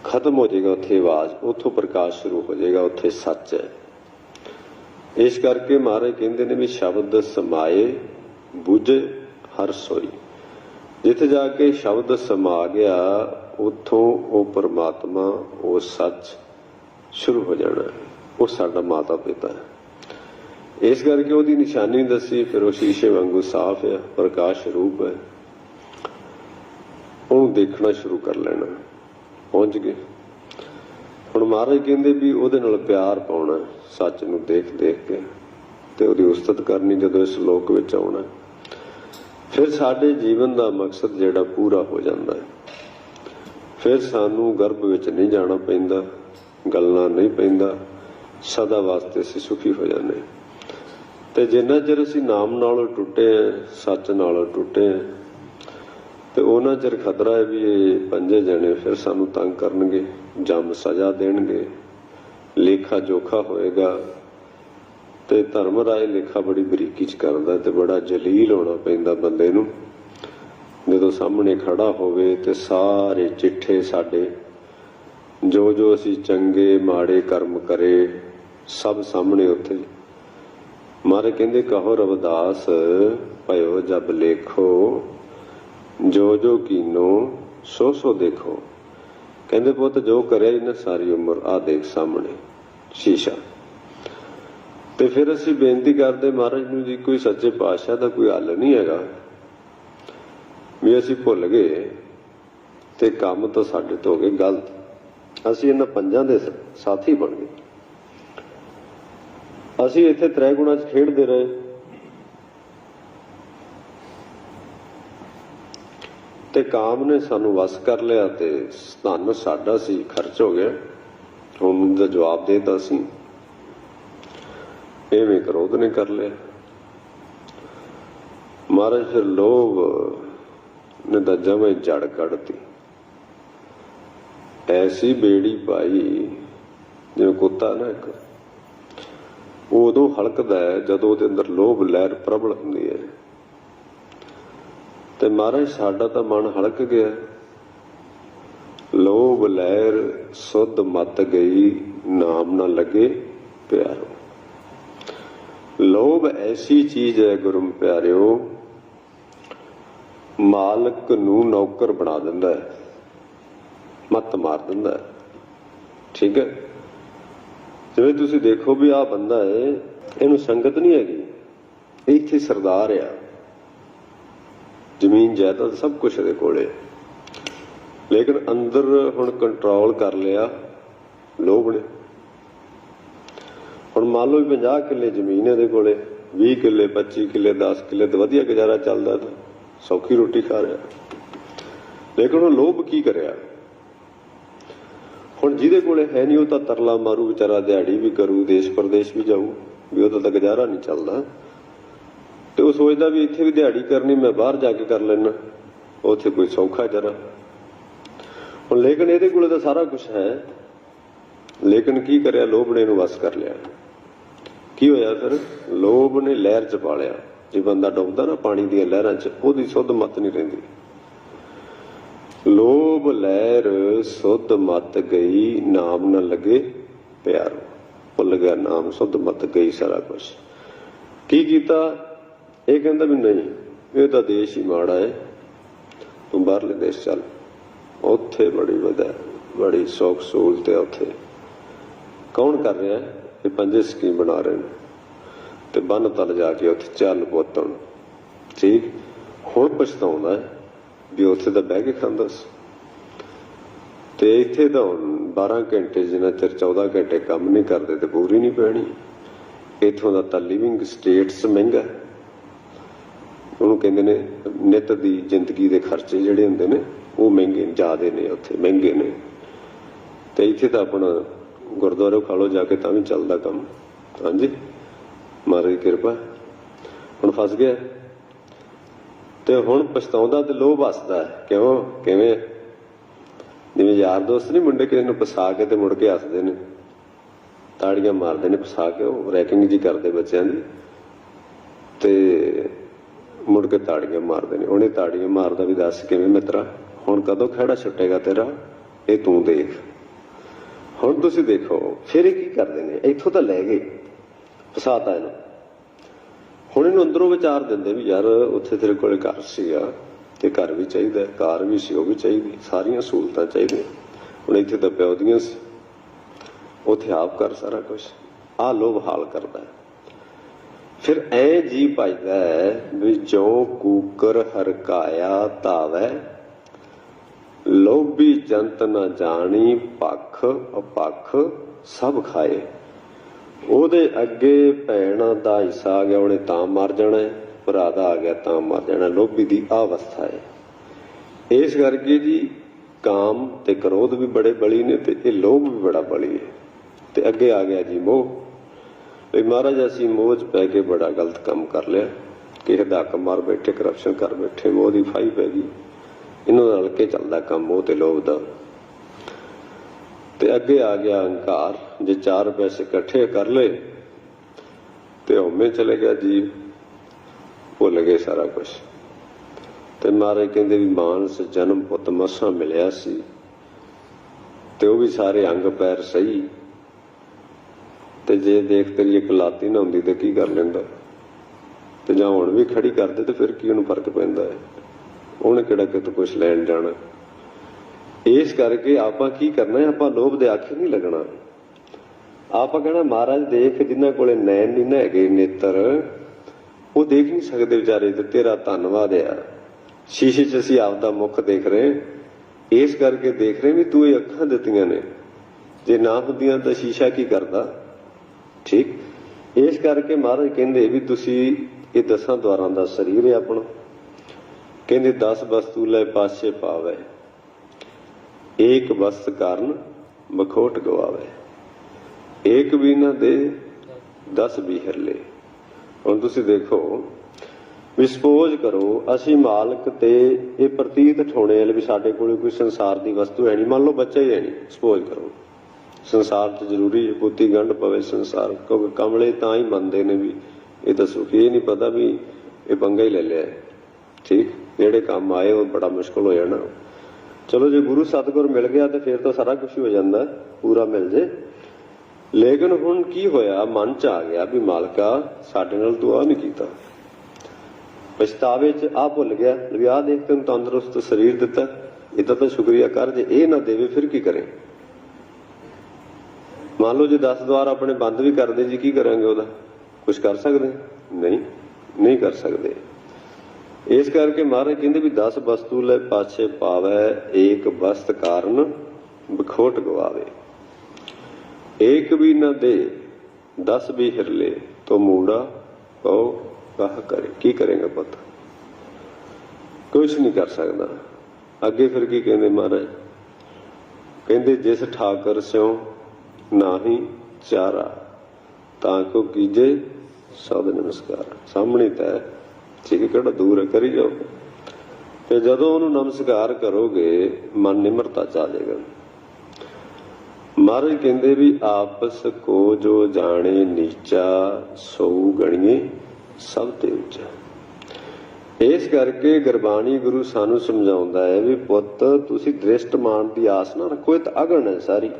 ਖਤਮ ਹੋ ਜਾਏਗਾ ਉੱਥੇ ਆਵਾਜ਼, ਉੱਥੋਂ ਪ੍ਰਕਾਸ਼ ਸ਼ੁਰੂ ਹੋ ਜਾਏਗਾ, ਉੱਥੇ ਸੱਚ ਹੈ। ਇਸ ਕਰਕੇ ਮਹਾਰਾਜ ਕਹਿੰਦੇ ਨੇ ਵੀ ਸ਼ਬਦ ਸਮਾਏ, ਬੁਝ, ਹਰ ਸੋਈ। ਜਿੱਥੇ ਜਾ ਕੇ ਸ਼ਬਦ ਸਮਾ ਗਿਆ, ਉਥੋਂ ਉਹ ਪਰਮਾਤਮਾ, ਉਹ ਸੱਚ ਸ਼ੁਰੂ ਹੋ ਜਾਣਾ ਉਹ ਸਾਡਾ ਮਾਤਾ ਪਿਤਾ ਹੈ। ਇਸ ਕਰਕੇ ਉਹਦੀ ਨਿਸ਼ਾਨੀ ਦੱਸੀ, ਫਿਰ ਉਹ ਸ਼ੀਸ਼ੇ ਵਾਂਗੂ ਸਾਫ਼ ਹੈ, ਪ੍ਰਕਾਸ਼ ਰੂਪ ਹੈ। ਉਹਨੂੰ ਦੇਖਣਾ ਸ਼ੁਰੂ ਕਰ ਲੈਣਾ। ਪਹੁੰਚ ਗਏ। ਹੁਣ ਮਹਾਰਾਜ ਕਹਿੰਦੇ ਵੀ ਉਹਦੇ ਨਾਲ ਪਿਆਰ ਪਾਉਣਾ ਸੱਚ ਨੂੰ ਦੇਖ ਦੇਖ ਕੇ ਤੇ ਉਹਦੀ ਉਸਤਤ ਕਰਨੀ ਜਦੋਂ ਇਸ ਲੋਕ ਵਿੱਚ ਆਉਣਾ ਫਿਰ ਸਾਡੇ ਜੀਵਨ ਦਾ ਮਕਸਦ ਜਿਹੜਾ ਪੂਰਾ ਹੋ ਜਾਂਦਾ ਹੈ। ਫਿਰ ਸਾਨੂੰ ਗਰਭ ਵਿੱਚ ਨਹੀਂ ਜਾਣਾ ਪੈਂਦਾ ਗੱਲਾਂ ਨਹੀਂ ਪੈਂਦਾ ਸਦਾ ਵਾਸਤੇ ਅਸੀਂ ਸੁਖੀ ਹੋ ਜਾਂਦੇ ਤੇ ਜਿੰਨਾ ਚਿਰ ਅਸੀਂ ਨਾਮ ਨਾਲੋਂ ਟੁੱਟੇ ਹਾਂ, ਸੱਚ ਨਾਲੋਂ ਟੁੱਟੇ ਹਾਂ, ਤੇ ਉਹਨਾਂ ਚਿਰ ਖਤਰਾ ਹੈ ਵੀ ਇਹ ਪੰਜੇ ਜਣੇ ਫਿਰ ਸਾਨੂੰ ਤੰਗ ਕਰਨਗੇ, ਜੰਮ ਸਜ਼ਾ ਦੇਣਗੇ, ਲੇਖਾ ਜੋਖਾ ਹੋਏਗਾ ਤੇ ਧਰਮ ਰਾਏ ਲੇਖਾ ਬੜੀ ਬਰੀਕੀ ਚ ਕਰਦਾ ਤੇ ਬੜਾ ਜਲੀਲ ਹੋਣਾ ਪੈਂਦਾ ਬੰਦੇ ਨੂੰ। ਜਦੋਂ ਸਾਹਮਣੇ ਖੜਾ ਹੋਵੇ ਤੇ ਸਾਰੇ ਚਿੱਠੇ ਸਾਡੇ, ਜੋ ਜੋ ਅਸੀਂ ਚੰਗੇ ਮਾੜੇ ਕਰਮ ਕਰੇ, ਸਭ ਸਾਹਮਣੇ ਉੱਥੇ। ਮਾਰੇ ਕਹਿੰਦੇ, ਕਹੋ ਰਵਦਾਸ, ਭਇਓ ਜਬ ਲੇਖੋ ਜੋ ਜੋ ਕੀਨੋ ਸੋ ਸੋ ਦੇਖੋ। ਕਹਿੰਦੇ ਪੁੱਤ, ਜੋ ਕਰਿਆ ਇਹਨੇ ਸਾਰੀ ਉਮਰ ਆ ਦੇਖ ਸਾਹਮਣੇ, ਸ਼ੀਸ਼ਾ। ਤੇ ਫਿਰ ਅਸੀਂ ਬੇਨਤੀ ਕਰਦੇ ਮਹਾਰਾਜ ਨੂੰ ਜੀ, ਕੋਈ ਸੱਚੇ ਪਾਤਸ਼ਾਹ ਦਾ ਕੋਈ ਹੱਲ ਨਹੀਂ ਹੈਗਾ। ਵੀ ਅਸੀਂ ਭੁੱਲ ਗਏ ਤੇ ਕੰਮ ਤਾਂ ਸਾਡੇ ਤੋਂ ਹੋ ਗਏ ਗਲਤ। ਅਸੀਂ ਇਹਨਾਂ ਪੰਜਾਂ ਦੇ ਸਾਥੀ ਬਣ ਗਏ। ਅਸੀਂ ਇੱਥੇ ਤ੍ਰੈ ਗੁਣਾ 'ਚ ਖੇਡਦੇ ਰਹੇ। ਤੇ ਕਾਮ ਨੇ ਸਾਨੂੰ ਵਸ ਕਰ ਲਿਆ ਤੇ ਧਨ ਸਾਡਾ ਸੀ, ਖਰਚ ਹੋ ਗਿਆ। ਹੁਣ ਦਾ ਜਵਾਬ ਦੇਤਾ ਸੀ। ਐਵੇਂ ਕ੍ਰੋਧ ਨੇ ਕਰ ਲਿਆ। ਮਹਾਰਾਜ ਫਿਰ ਲੋਭ ਨੇ ਤਾਂ ਜਮੇ ਜੜ ਕੱਢਤੀ। ਐਸੀ ਬੇੜੀ ਪਾਈ, ਜਿਵੇਂ ਕੁੱਤਾ ਨਾ ਇੱਕ। ਉਹ ਉਦੋਂ ਹਲਕਦਾ ਹੈ ਜਦੋਂ ਉਹਦੇ ਅੰਦਰ ਲੋਭ, ਲਹਿਰ ਪ੍ਰਬਲ ਹੁੰਦੀ ਹੈ। ਤੇ ਮਹਾਰਾਜ, ਸਾਡਾ ਤਾਂ ਮਨ ਹਲਕ ਗਿਆ। ਲੋਭ ਲਹਿਰ ਸੁਧ ਮਤ ਗਈ, ਨਾਮ ਨਾ ਲੱਗੇ ਪਿਆਰੋ। ਲੋਭ ਐਸੀ ਚੀਜ਼ ਹੈ ਗੁਰਮ ਪਿਆਰਿਓ, ਮਾਲਕ ਨੂੰ ਨੌਕਰ ਬਣਾ ਦਿੰਦਾ ਹੈ, ਮੱਤ ਮਾਰ ਦਿੰਦਾ ਹੈ। ਠੀਕ ਹੈ? ਜਿਵੇਂ ਤੁਸੀਂ ਦੇਖੋ ਵੀ ਆਹ ਬੰਦਾ ਹੈ, ਇਹਨੂੰ ਸੰਗਤ ਨਹੀਂ ਹੈਗੀ, ਇਹ ਇੱਥੇ ਸਰਦਾਰ ਆ। ਜ਼ਮੀਨ ਜਾਇਦਾਦ ਸਭ ਕੁਝ ਇਹਦੇ ਕੋਲੇ ਲੇਕਿਨ ਅੰਦਰ ਹੁਣ ਕੰਟਰੋਲ ਕਰ ਲਿਆ, ਲੋਭ ਨੇ। ਹੁਣ ਮੰਨ ਲਓ ਵੀ 50 ਕਿੱਲੇ ਜ਼ਮੀਨ ਇਹਦੇ ਕੋਲੇ 20 ਕਿੱਲੇ 25 ਕਿੱਲੇ 10 ਕਿੱਲੇ ਤੇ ਵਧੀਆ ਗੁਜ਼ਾਰਾ ਚੱਲਦਾ ਤਾਂ ਸੌਖੀ ਰੋਟੀ ਖਾ ਰਿਹਾ। ਲੇਕਿਨ ਉਹ ਲੋਭ ਕੀ ਕਰਿਆ? ਹੁਣ ਜਿਹਦੇ ਕੋਲੇ ਹੈ ਨਹੀਂ ਉਹ ਤਾਂ ਤਰਲਾ ਮਾਰੂ, ਵਿਚਾਰਾ ਦਿਹਾੜੀ ਵੀ ਕਰੂ ਦੇਸ਼ ਪ੍ਰਦੇਸ਼ ਵੀ ਜਾਊ, ਵੀ ਉਹਦਾ ਤਾਂ ਗੁਜ਼ਾਰਾ ਨਹੀਂ ਚੱਲਦਾ। ਤੇ ਉਹ ਸੋਚਦਾ ਵੀ ਇੱਥੇ ਵੀ ਦਿਹਾੜੀ ਕਰਨੀ, ਮੈਂ ਬਾਹਰ ਜਾ ਕੇ ਕਰ ਲੈਣਾ ਉੱਥੇ ਕੋਈ ਸੌਖਾ ਜਰਾ। ਹੁਣ ਲੇਕਿਨ ਇਹਦੇ ਕੋਲੇ ਤਾਂ ਸਾਰਾ ਕੁਝ ਹੈ। ਲੇਕਿਨ ਕੀ ਕਰਿਆ? ਲੋਭ ਨੇ ਇਹਨੂੰ ਵਸ ਕਰ ਲਿਆ। ਕੀ ਹੋਇਆ ਫਿਰ? ਲੋਭ ਨੇ ਲਹਿਰ ਚ ਪਾ ਲਿਆ। ਜੇ ਬੰਦਾ ਡੁੱਬਦਾ ਨਾ ਪਾਣੀ ਦੀਆਂ ਲਹਿਰਾਂ ਚ, ਉਹਦੀ ਸੁੱਧ ਮਤ ਨਹੀਂ ਰਹਿੰਦੀ। ਲੋਭ ਲਹਿਰ ਸੁੱਧ ਮਤ ਗਈ, ਨਾਮ ਨਾ ਲੱਗੇ ਪਿਆਰ। ਭੁੱਲ ਗਿਆ ਨਾਮ, ਸੁੱਧ ਮਤ ਗਈ ਸਾਰਾ ਕੁਝ ਕੀ ਕੀਤਾ? ਇਹ ਕਹਿੰਦਾ ਵੀ ਨਹੀਂ, ਇਹ ਤਾਂ ਦੇਸ਼ ਹੀ ਮਾੜਾ ਹੈ। ਤੂੰ ਬਾਹਰਲੇ ਦੇਸ਼ ਚੱਲ। ਉੱਥੇ ਬੜੀ ਵਧਾ ਬੜੀ ਸੌਖ ਸਹੂਲਤ ਹੈ ਉੱਥੇ। ਕੌਣ ਕਰ ਰਿਹਾ ਹੈ? ਇਹ ਪੰਜੇ ਸਕੀਮ ਬਣਾ ਰਹੇ ਨੇ। ਤੇ ਬੰਨ ਤਲ ਜਾ ਕੇ ਉੱਥੇ ਚੱਲ ਪੁੱਤਣ ਠੀਕ? ਹੁਣ ਪਛਤਾਉਂਦਾ ਹੈ ਵੀ ਉੱਥੇ ਤਾਂ ਬਹਿ ਕੇ ਖਾਂਦਾ ਸੀ। ਤੇ ਇੱਥੇ ਤਾਂ ਹੁਣ 12 ਘੰਟੇ ਜਿੰਨਾ ਚਿਰ 14 ਘੰਟੇ ਕੰਮ ਨਹੀਂ ਕਰਦੇ ਤੇ ਪੂਰੀ ਨਹੀਂ ਪੈਣੀ। ਇਥੋਂ ਦਾ ਤਾਂ ਲਿਵਿੰਗ ਸਟੇਟਸ ਮਹਿੰਗਾ ਉਹਨੂੰ ਕਹਿੰਦੇ ਨੇ, ਨਿਤ ਦੀ ਜ਼ਿੰਦਗੀ ਦੇ ਖਰਚੇ ਜਿਹੜੇ ਹੁੰਦੇ ਨੇ, ਉਹ ਮਹਿੰਗੇ, ਜ਼ਿਆਦੇ ਨੇ ਉੱਥੇ, ਮਹਿੰਗੇ ਨੇ। ਤੇ ਇੱਥੇ ਤਾਂ ਆਪਣਾ ਗੁਰਦੁਆਰੇ ਖਾ ਜਾ ਕੇ ਤਾਂ ਵੀ ਚੱਲਦਾ ਕੰਮ। ਹਾਂਜੀ? ਮਾਰੀ ਕਿਰਪਾ। ਹੁਣ ਫਸ ਗਿਆ। ਤੇ ਹੁਣ ਪਛਤਾਉਂਦਾ ਤੇ ਲੋਭ ਹੱਸਦਾ ਕਿਉਂ? ਕਿਵੇਂ? ਜਿਵੇਂ ਯਾਰ ਦੋਸਤ ਨਹੀਂ, ਮੁੰਡੇ ਕਿਸੇ ਨੂੰ ਫਸਾ ਕੇ ਤੇ ਮੁੜ ਕੇ ਹੱਸਦੇ ਨੇ। ਤਾੜੀਆਂ ਮਾਰਦੇ ਨੇ, ਫਸਾ ਕੇ ਉਹ ਰੈਕਿੰਗ ਜੀ ਕਰਦੇ ਬੱਚਿਆਂ ਦੀ। ਤੇ ਮੁੜ ਕੇ ਤਾੜੀਆਂ ਮਾਰਦੇ ਨੇ। ਉਹਨੇ ਤਾੜੀਆਂ ਮਾਰਦਾ ਵੀ ਦੱਸ ਕਿਵੇਂ ਮਿੱਤਰਾ? ਹੁਣ ਕਦੋਂ ਖੜਾ ਛੁੱਟੇਗਾ ਤੇਰਾ? ਇਹ ਤੂੰ ਦੇਖ। ਹੁਣ ਤੁਸੀਂ ਦੇਖੋ, ਫਿਰ ਇਹ ਕੀ ਕਰਦੇ ਨੇ? ਇੱਥੋਂ ਤਾਂ ਲੈ ਗਏ। ਫਸਾਤਾ ਇਹਨੂੰ। ਹੁਣ ਇਹਨੂੰ ਅੰਦਰੋਂ ਵਿਚਾਰ ਦਿੰਦੇ ਵੀ ਯਾਰ, ਉੱਥੇ ਤੇਰੇ ਕੋਲ ਘਰ ਸੀਗਾ ਤੇ ਘਰ ਵੀ ਚਾਹੀਦਾ, ਕਾਰ ਵੀ ਸੀ, ਉਹ ਵੀ ਚਾਹੀਦੀ, ਸਾਰੀਆਂ ਸਹੂਲਤਾਂ ਚਾਹੀਦੀਆਂ। ਹੁਣ ਇੱਥੇ ਤਾਂ ਪਿਓ ਦੀਆਂ ਸੀ। ਉੱਥੇ ਆਪ ਕਰ ਸਾਰਾ ਕੁਝ ਆ ਲੋਭ ਹਾਲ ਕਰਦਾ ਹੈ। ਫਿਰ ਐ ਜੀ ਭਜਦਾ ਹੈ ਵੀ ਜੋ ਕੂਕਰ ਹਰਕਾਇਆ ਧਾਵੈ, ਲੋਭੀ ਜੰਤ ਨਾ ਜਾਣੀ ਪੱਖ ਅਪੱਖ, ਸਭ ਖਾਏ। ਉਹਦੇ ਅੱਗੇ ਭੈਣ ਦਾ ਹਿੱਸਾ ਆ ਗਿਆ, ਉਹਨੇ ਤਾਂ ਮਰ ਜਾਣਾ ਭਰਾ ਦਾ ਆ ਗਿਆ ਤਾਂ ਮਰ ਜਾਣਾ ਲੋਭੀ ਦੀ ਆਹ ਅਵਸਥਾ ਹੈ। ਇਸ ਕਰਕੇ ਜੀ ਕਾਮ ਤੇ ਕ੍ਰੋਧ ਵੀ ਬੜੇ ਬਲੀ ਨੇ ਤੇ ਇਹ ਲੋਭ ਵੀ ਬੜਾ ਬਲੀ ਹੈ। ਤੇ ਅੱਗੇ ਆ ਗਿਆ ਜੀ ਮੋਹ। ਵੀ ਮਹਾਰਾਜ, ਅਸੀਂ ਮੋਹ 'ਚ ਪੈ ਕੇ ਬੜਾ ਗਲਤ ਕੰਮ ਕਰ ਲਿਆ। ਕਿਸੇ ਦਾ ਹੱਕ ਮਾਰ ਬੈਠੇ ਕਰਪਸ਼ਨ ਕਰ ਬੈਠੇ, ਮੋਹ ਦੀ ਫਾਈ ਪੈ ਗਈ। ਇਹਨਾਂ ਨਾਲ ਕੇ ਚੱਲਦਾ ਕੰਮ, ਮੋਹ ਤੇ ਲੋਭ ਦਾ। ਤੇ ਅੱਗੇ ਆ ਗਿਆ ਅਹੰਕਾਰ। ਜੇ ਚਾਰ ਪੈਸੇ ਇਕੱਠੇ ਕਰ ਲਏ, ਤੇ ਹਉਮੈ ਚਲੇ ਗਿਆ ਜੀਵ। ਭੁੱਲ ਗਏ ਸਾਰਾ ਕੁਝ ਤੇ ਮਹਾਰਾਜ ਕਹਿੰਦੇ ਵੀ ਮਾਨਸ, ਜਨਮ, ਪੁੱਤ, ਮਸਾ ਮਿਲਿਆ ਸੀ। ਤੇ ਉਹ ਵੀ ਸਾਰੇ ਅੰਗ, ਪੈਰ ਸਹੀ। ਤੇ ਜੇ ਦੇਖ ਤੇਰੀ ਇੱਕ ਲਾਤੀ ਨਾ ਹੁੰਦੀ ਤੇ ਕੀ ਕਰ ਲੈਂਦਾ? ਤੇ ਜਾਂ ਹੁਣ ਵੀ ਖੜੀ ਕਰਦੇ ਤੇ ਫਿਰ ਕੀ ਉਹਨੂੰ ਫ਼ਰਕ ਪੈਂਦਾ ਹੈ? ਉਹਨੇ ਕਿਹੜਾ ਕਿਤੇ ਕੁਝ ਲੈਣ ਜਾਣਾ? ਇਸ ਕਰਕੇ ਆਪਾਂ ਕੀ ਕਰਨਾ ਹੈ? ਆਪਾਂ ਲੋਭ ਦੇ ਆਖੇ ਨਹੀਂ ਲੱਗਣਾ। ਆਪਾਂ ਕਹਿਣਾ ਮਹਾਰਾਜ ਦੇਖ ਜਿਨ੍ਹਾਂ ਕੋਲੇ ਨੈਣ ਨਹੀਂ ਨਾ ਹੈਗੇ, ਨੇਤਰ, ਉਹ ਦੇਖ ਨਹੀਂ ਸਕਦੇ ਵਿਚਾਰੇ ਤੇ ਤੇਰਾ ਧੰਨਵਾਦ ਆ। ਸ਼ੀਸ਼ੇ 'ਚ ਅਸੀਂ ਆਪਦਾ ਮੁਖ ਦੇਖ ਰਹੇ ਇਸ ਕਰਕੇ ਦੇਖ ਰਹੇ ਵੀ ਤੂੰ ਇਹ ਅੱਖਾਂ ਦਿੱਤੀਆਂ ਨੇ। ਜੇ ਨਾ ਹੁੰਦੀਆਂ ਤਾਂ ਸ਼ੀਸ਼ਾ ਕੀ ਕਰਦਾ? ਠੀਕ? ਇਸ ਕਰਕੇ ਮਹਾਰਾਜ ਕਹਿੰਦੇ ਵੀ ਤੁਸੀਂ ਇਹ ਦਸਾਂ ਦਵਾਰਾਂ ਦਾ ਸਰੀਰ ਹੈ ਆਪਣਾ। ਕਹਿੰਦੇ 10 ਵਸਤੂ ਲੈ ਪਾਸੇ ਪਾਵੇ। ਏਕ ਵਸਤ ਕਾਰਨ ਮਖੋਟ ਗਵਾਵੇ। ਏਕ ਵੀ ਨਾ ਦੇ 10 ਵੀ ਹਰਲੇ ਹੁਣ ਤੁਸੀਂ ਦੇਖੋ ਵੀ ਸਪੋਜ਼ ਕਰੋ, ਅਸੀਂ ਮਾਲਕ ਤੇ ਇਹ ਪ੍ਰਤੀਤ ਠੋਣੇ ਵਾਲੇ ਵੀ ਸਾਡੇ ਕੋਲ ਕੋਈ ਸੰਸਾਰ ਦੀ ਵਸਤੂ ਹੈ ਨਹੀਂ। ਮੰਨ ਲਓ ਬੱਚਾ ਹੀ ਹੈ ਨਹੀਂ ਸਪੋਜ਼ ਕਰੋ। ਸੰਸਾਰ 'ਚ ਜ਼ਰੂਰੀ ਹੈ, ਬੁੱਧੀ ਗੰਢ ਪਵੇ ਸੰਸਾਰ। ਕਿਉਂਕਿ ਕਮਲੇ ਤਾਂ ਹੀ ਮੰਨਦੇ ਨੇ ਵੀ, ਇਹ ਤਾਂ ਸੁਖੀ, ਇਹ ਨਹੀਂ ਪਤਾ ਵੀ ਇਹ ਪੰਗਾ ਹੀ ਲੈ ਲਿਆ ਠੀਕ? ਜਿਹੜੇ ਕੰਮ ਆਏ ਉਹ ਬੜਾ ਮੁਸ਼ਕਲ ਹੋ ਜਾਣਾ। ਚਲੋ ਜੇ ਗੁਰੂ ਸਤਿਗੁਰ ਮਿਲ ਗਿਆ ਤੇ ਫਿਰ ਤਾਂ ਸਾਰਾ ਕੁਝ ਹੋ ਜਾਂਦਾ, ਪੂਰਾ ਮਿਲ ਜੇ। ਲੇਕਿਨ ਹੁਣ ਕੀ ਹੋਇਆ, ਮਨ ਚ ਆ ਗਿਆ ਵੀ ਮਾਲਕਾ ਸਾਡੇ ਨਾਲ ਤੂੰ ਆ ਨਹੀਂ ਕੀਤਾ। ਪਛਤਾਵੇ ਚ ਆ ਭੁੱਲ ਗਿਆ, ਵੀ ਆਹ ਦੇਖ ਤੈਨੂੰ ਤੰਦਰੁਸਤ ਸਰੀਰ ਦਿੱਤਾ, ਇਹ ਤਾਂ ਸ਼ੁਕਰੀਆ ਕਰ, ਜੇ ਇਹ ਨਾ ਦੇਵੇ ਫਿਰ ਕੀ ਕਰੇ? ਮੰਨ ਲਓ ਜੇ 10 ਦਵਾਰ ਆਪਣੇ ਬੰਦ ਵੀ ਕਰਦੇ, ਜੀ ਕੀ ਕਰਾਂਗੇ ਉਹਦਾ? ਕੁਝ ਕਰ ਸਕਦੇ? ਨਹੀਂ ਨਹੀਂ ਕਰ ਸਕਦੇ। ਇਸ ਕਰਕੇ ਮਹਾਰਾਜ ਕਹਿੰਦੇ ਵੀ 10 ਵਸਤੂ ਲੈ ਪਾਛੇ ਪਾਵੈ, ਏਕ ਵਸਤ ਕਾਰਨ ਬਖੋਟ ਗਵਾਵੇ। ਏਕ ਵੀ ਨਾ ਦੇ 10 ਵੀ ਹਿਰਲੇ, ਤੋ ਮੂੜਾ ਕਹੋ ਕਹ ਕਰੇ? ਕੀ ਕਰੇਗਾ ਪੁੱਤ? ਕੁਝ ਨਹੀਂ ਕਰ ਸਕਦਾ। ਅੱਗੇ ਫਿਰ ਕੀ ਕਹਿੰਦੇ ਮਹਾਰਾਜ? ਕਹਿੰਦੇ ਜਿਸ ਠਾਕਰ ਸਿਓ ਨਾਹੀ ਚਾਰਾ ਤਾਂ ਕੋ ਕੀਜੇ ਸਦ ਨਮਸਕਾਰ। ਸਾਹਮਣੇ ਤਾਂ ਹੈ, ਠੀਕ ਕਿਹੜਾ ਦੂਰ ਕਰੀ ਜਾਓ। ਤੇ ਜਦੋਂ ਉਹਨੂੰ ਨਮਸਕਾਰ ਕਰੋਗੇ ਮਨ ਨਿਮਰਤਾ ਚ ਆ ਜਾਏਗਾ। ਮਹਾਰਾਜ ਕਹਿੰਦੇ ਵੀ ਆਪਸ ਕੋ ਜੋ ਜਾਣੇ ਨੀਚਾ ਸੋ ਗਣੀਏ ਸਭ ਤੇ ਉੱਚਾ। ਇਸ ਕਰਕੇ ਗੁਰਬਾਣੀ ਗੁਰੂ ਸਾਨੂੰ ਸਮਝਾਉਂਦਾ ਹੈ ਵੀ ਪੁੱਤ ਤੁਸੀਂ ਦ੍ਰਿਸ਼ਟ ਮਾਨ ਦੀ ਆਸ ਨਾ ਰੱਖੋ ਇਹ ਤਾਂ ਅਗਣ ਹੈ ਸਾਰੀ।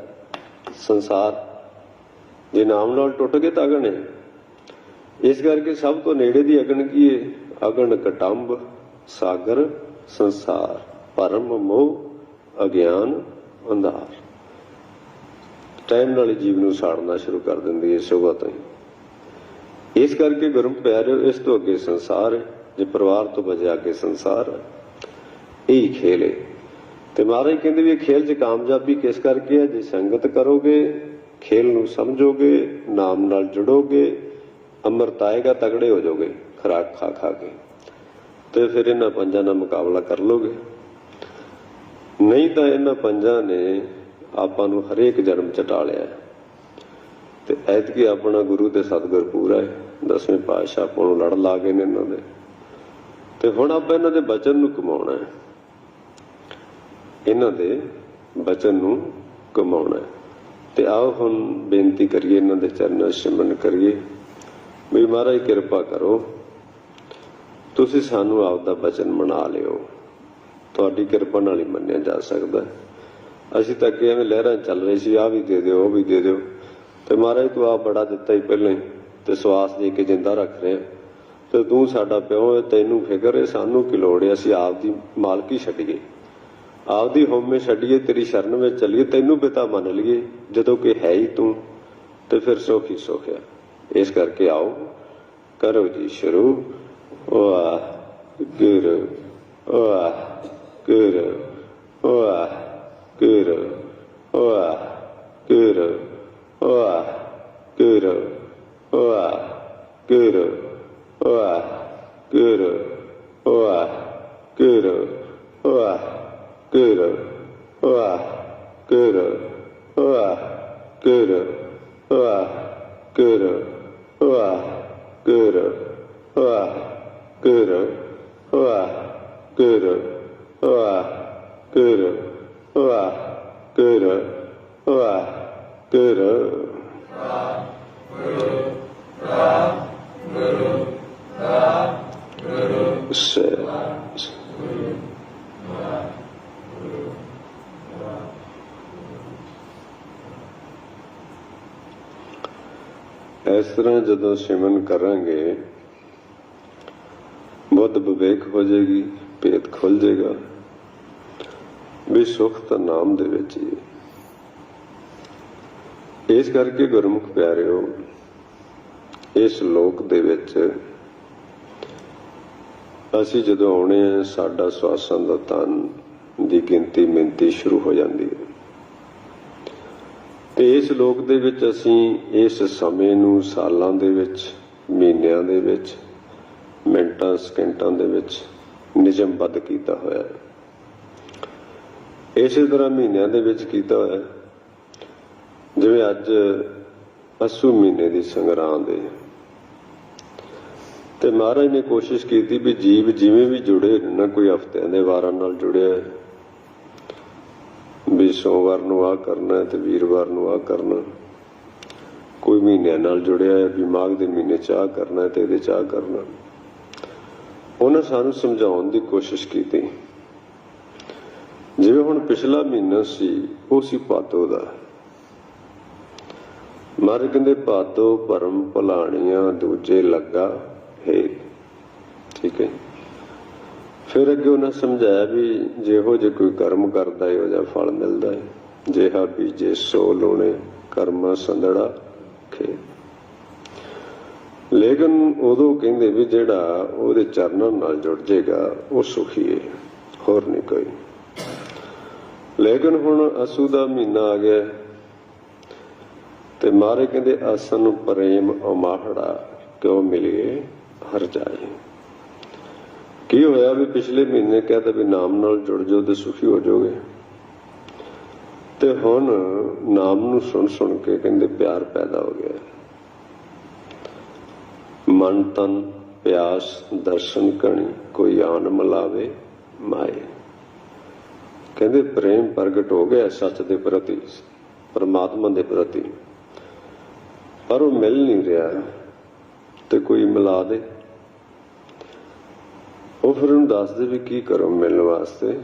ਸੰਸਾਰ ਜੇ ਨਾਮ ਨਾਲ ਟੁੱਟ ਕੇ ਤਾਂ ਅਗਣ ਹੈ। ਇਸ ਕਰਕੇ ਸਭ ਤੋਂ ਨੇੜੇ ਦੀ ਅਗਣ ਕੀ ਹੈ? ਅਗਣ ਕਟੰਬ, ਸਾਗਰ, ਸੰਸਾਰ, ਪਰਮ, ਮੋਹ, ਅਗਿਆਨ, ਅੰਧਾਰ। ਟਾਈਮ ਨਾਲ ਜੀਵ ਨੂੰ ਸਾੜਨਾ ਸ਼ੁਰੂ ਕਰ ਦਿੰਦੀ ਹੈ ਸੁਬਹ ਤੋਂ ਹੀ। ਇਸ ਕਰਕੇ ਗੁਰੂ ਪਿਆਰਿਓ, ਇਸ ਤੋਂ ਅੱਗੇ ਸੰਸਾਰ ਹੈ, ਜੇ ਪਰਿਵਾਰ ਤੋਂ ਬਚਿਆ ਅੱਗੇ ਸੰਸਾਰ ਇਹ ਹੀ ਖੇਲ ਹੈ। ਤੇ ਮਹਾਰਾਜ ਕਹਿੰਦੇ ਵੀ ਇਹ ਖੇਲ 'ਚ ਕਾਮਯਾਬੀ ਕਿਸ ਕਰਕੇ ਹੈ? ਜੇ ਸੰਗਤ ਕਰੋਗੇ, ਖੇਲ ਨੂੰ ਸਮਝੋਗੇ, ਨਾਮ ਨਾਲ ਜੁੜੋਗੇ, ਅੰਮ੍ਰਿਤ ਆਏਗਾ ਤਗੜੇ ਹੋ ਜਾਓਗੇ, ਖਰਾਕ ਖਾ ਖਾ ਕੇ। ਤੇ ਫਿਰ ਇਹਨਾਂ ਪੰਜਾਂ ਨਾਲ ਮੁਕਾਬਲਾ ਕਰ ਲੋਗੇ। ਨਹੀਂ ਤਾਂ ਇਹਨਾਂ ਪੰਜਾਂ ਨੇ ਆਪਾਂ ਨੂੰ ਹਰੇਕ ਜਨਮ ਚ ਟਾਲਿਆ ਤੇ ਐਤਕੀ ਆਪਣਾ ਗੁਰੂ ਤੇ ਸਤਿਗੁਰ ਪੂਰਾ ਹੈ। ਦਸਵੇਂ ਪਾਤਸ਼ਾਹ ਆਪਾਂ ਨੂੰ ਲੜ ਲਾ ਗਏ ਨੇ ਇਹਨਾਂ ਦੇ। ਤੇ ਹੁਣ ਆਪਾਂ ਇਹਨਾਂ ਦੇ ਬਚਨ ਨੂੰ ਕਮਾਉਣਾ ਹੈ। ਇਹਨਾਂ ਦੇ ਬਚਨ ਨੂੰ ਕਮਾਉਣਾ ਹੈ। ਤੇ ਆਓ ਹੁਣ ਬੇਨਤੀ ਕਰੀਏ, ਇਹਨਾਂ ਦੇ ਚਰਨਾਂ 'ਚ ਕਰੀਏ। ਵੀ ਮਹਾਰਾਜ, ਕਿਰਪਾ ਕਰੋ। ਤੁਸੀਂ ਸਾਨੂੰ ਆਪ ਦਾ ਬਚਨ ਮਨਾ ਲਿਓ। ਤੁਹਾਡੀ ਕਿਰਪਾ ਨਾਲ ਹੀ ਮੰਨਿਆ ਜਾ ਸਕਦਾ ਅਸੀਂ ਤਾਂ ਅੱਗੇ ਐਵੇਂ ਲਹਿਰਾਂ ਚੱਲ ਰਹੀ ਸੀ ਆ ਵੀ ਦੇ ਦਿਓ, ਉਹ ਵੀ ਦੇ ਦਿਓ। ਤੇ ਮਹਾਰਾਜ, ਤੂੰ ਆਪ ਬੜਾ ਦਿੱਤਾ ਹੀ ਪਹਿਲਾਂ ਹੀ, ਤੇ ਸਵਾਸ ਦੇ ਕੇ ਜਿੰਦਾ ਰੱਖ ਰਿਹਾ। ਤੇ ਤੂੰ ਸਾਡਾ ਪਿਓ ਹੈ, ਤੈਨੂੰ ਫਿਕਰ ਹੈ, ਸਾਨੂੰ ਕੀ ਲੋੜ ਹੈ, ਅਸੀਂ ਆਪ ਦੀ ਮਾਲਕੀ ਛੱਡੀਏ ਆਪਦੀ ਹਉਮੈ ਛੱਡੀਏ, ਤੇਰੀ ਸ਼ਰਨ ਵਿੱਚ ਚੱਲੀਏ, ਤੈਨੂੰ ਪਿਤਾ ਮੰਨ ਲਈਏ, ਜਦੋਂ ਕਿ ਹੈ ਹੀ ਤੂੰ, ਤੇ ਫਿਰ ਸੁਖ ਹੀ ਇਸ ਕਰਕੇ ਆਓ, ਕਰੋ ਜੀ ਸ਼ੁਰੂ। ਵਾਹ ਗੁਰੂ ਵਾਹ ਗੁਰੂ ਵਾਹ ਗੁਰੂ ਵਾਹ ਗੁਰੂ ਵਾਹ ਗੁਰੂ ਵਾਹ ਗੁਰੂ ਵਾਹ ਗੁਰੂ ਵਾਹ ਗੁਰੂ ਵਾਹ ਗੁਰੂ ਵਾਹ ਗੁਰੂ ਵਾਹ ਗੁਰੂ ਵਾਹ ਗੁਰੂ ਵਾਹ ਗੁਰੂ ਵਾਹ ਗੁਰੂ ਵਾਹ ਗੁਰੂ ਵਾਹ ਗੁਰੂ ਵਾਹ ਗੁਰੂ ਵਾਹ ਗੁਰੂ ਸੇ ਇਸ ਤਰ੍ਹਾਂ ਜਦੋਂ ਸਿਮਨ ਕਰਾਂਗੇ, ਬੁੱਧ ਵਿਵੇਕ ਹੋ ਜਾਏਗੀ, ਭੇਦ ਖੁੱਲ ਜਾਏਗਾ। ਵੀ ਸੁਖ ਤਾਂ ਨਾਮ ਦੇ ਵਿੱਚ ਹੀ ਇਸ ਕਰਕੇ ਗੁਰਮੁਖ ਪਿਆਰਿਓ, ਇਸ ਲੋਕ ਦੇ ਵਿੱਚ ਅਸੀਂ ਜਦੋਂ ਆਉਣੇ ਆ ਸਾਡਾ ਸਵਾਸਾਂ ਦਾ ਤਨ ਦੀ ਗਿਣਤੀ ਮਿੰਤੀ ਸ਼ੁਰੂ ਹੋ ਜਾਂਦੀ ਹੈ। ਤੇ ਇਸ ਲੋਕ ਦੇ ਵਿੱਚ ਅਸੀਂ ਇਸ ਸਮੇਂ ਨੂੰ ਸਾਲਾਂ ਦੇ ਵਿੱਚ, ਮਹੀਨਿਆਂ ਦੇ ਵਿੱਚ, ਮਿੰਟਾਂ, ਸਕਿੰਟਾਂ ਦੇ ਵਿੱਚ ਨਿਯਮਬੱਧ ਕੀਤਾ ਹੋਇਆ ਹੈ। ਇਸੇ ਤਰ੍ਹਾਂ ਮਹੀਨਿਆਂ ਦੇ ਵਿੱਚ ਕੀਤਾ ਹੋਇਆ ਹੈ। ਜਿਵੇਂ ਅੱਜ ਅਸੂ ਮਹੀਨੇ ਦੀ ਸੰਗਰਾਂਦ ਹੈ। ਤੇ ਮਹਾਰਾਜ ਨੇ ਕੋਸ਼ਿਸ਼ ਕੀਤੀ ਵੀ ਜੀਵ ਜਿਵੇਂ ਵੀ ਜੁੜੇ, ਨਾ ਕੋਈ ਹਫ਼ਤਿਆਂ ਦੇ ਵਾਰਾਂ ਨਾਲ ਜੁੜਿਆ ਹੈ ਵੀ ਸੋਮਵਾਰ ਨੂੰ ਆ ਕਰਨਾ ਤੇ ਵੀਰਵਾਰ ਨੂੰ ਆ ਕਰਨਾ ਕੋਈ ਮਹੀਨਿਆਂ ਨਾਲ ਜੁੜਿਆ ਹੈ ਵੀ ਮਾਘ ਦੇ ਮਹੀਨੇ ਚ ਕਰਨਾ ਤੇ ਇਹਦੇ ਚ ਕਰਨਾ ਉਹਨਾਂ ਸਾਨੂੰ ਸਮਝਾਉਣ ਦੀ ਕੋਸ਼ਿਸ਼ ਕੀਤੀ। ਜਿਵੇਂ ਹੁਣ ਪਿਛਲਾ ਮਹੀਨਾ ਸੀ, ਉਹ ਸੀ ਪਾਤੋ ਦਾ। ਮਾਰੇ ਕਹਿੰਦੇ, ਪਾਤੋ ਪਰਮ ਭਲਾਣੀਆਂ, ਦੂਜੇ ਲੱਗਾ ਹੈ ਠੀਕ ਹੈ। ਫਿਰ ਅੱਗੇ ਉਹਨਾਂ ਸਮਝਾਇਆ ਵੀ ਜਿਹੋ ਜੇ ਕੋਈ ਕਰਮ ਕਰਦਾ ਹੈ ਉਹ ਜਿਹਾ ਫਲ ਮਿਲਦਾ ਹੈ। ਜਿਹਾ ਬੀਜੇ ਸੋ ਲੋਣੇ ਕਰਮ ਸੰਦੜਾ ਖੇ ਲੇਕਿਨ ਉਦੋਂ ਕਹਿੰਦੇ ਵੀ ਜਿਹੜਾ ਉਹਦੇ ਚਰਨਾਂ ਨਾਲ ਜੁੜ ਜਾਏਗਾ ਉਹ ਸੁਖੀ ਹੈ, ਹੋਰ ਨਹੀਂ ਕੋਈ। ਲੇਕਿਨ ਹੁਣ ਅਸੂ ਦਾ ਮਹੀਨਾ ਆ ਗਿਆ ਤੇ ਮਾਰੇ ਕਹਿੰਦੇ ਅਸਨ ਪ੍ਰੇਮ ਅਮਾਹੜਾ ਕਿਉਂ ਮਿਲਿਏ, ਹਰ ਜਾਏ। ਕੀ ਹੋਇਆ ਵੀ ਪਿਛਲੇ ਮਹੀਨੇ ਕਹਿੰਦਾ ਵੀ ਨਾਮ ਨਾਲ ਜੁੜ ਜਾਓ ਤੇ ਸੁਖੀ ਹੋ ਜਾਓਗੇ? ਤੇ ਹੁਣ ਨਾਮ ਨੂੰ ਸੁਣ ਸੁਣ ਕੇ ਕਹਿੰਦੇ ਪਿਆਰ ਪੈਦਾ ਹੋ ਗਿਆ। ਮਨ ਤਨ ਪਿਆਸ ਦਰਸ਼ਨ ਕਣੀ ਕੋਈ ਆਨ ਮਲਾਵੇ ਮਾਏ। ਕਹਿੰਦੇ ਪ੍ਰੇਮ ਪ੍ਰਗਟ ਹੋ ਗਿਆ ਸੱਚ ਦੇ ਪ੍ਰਤੀ, ਪਰਮਾਤਮਾ ਦੇ ਪ੍ਰਤੀ। ਪਰ ਉਹ ਮਿਲ ਨਹੀਂ ਰਿਹਾ ਤੇ ਕੋਈ ਮਿਲਾ ਦੇ। ਉਹ ਫਿਰ ਉਹਨੂੰ ਦੱਸਦੇ ਵੀ ਕੀ ਕਰੋ ਮਿਲਣ ਵਾਸਤੇ।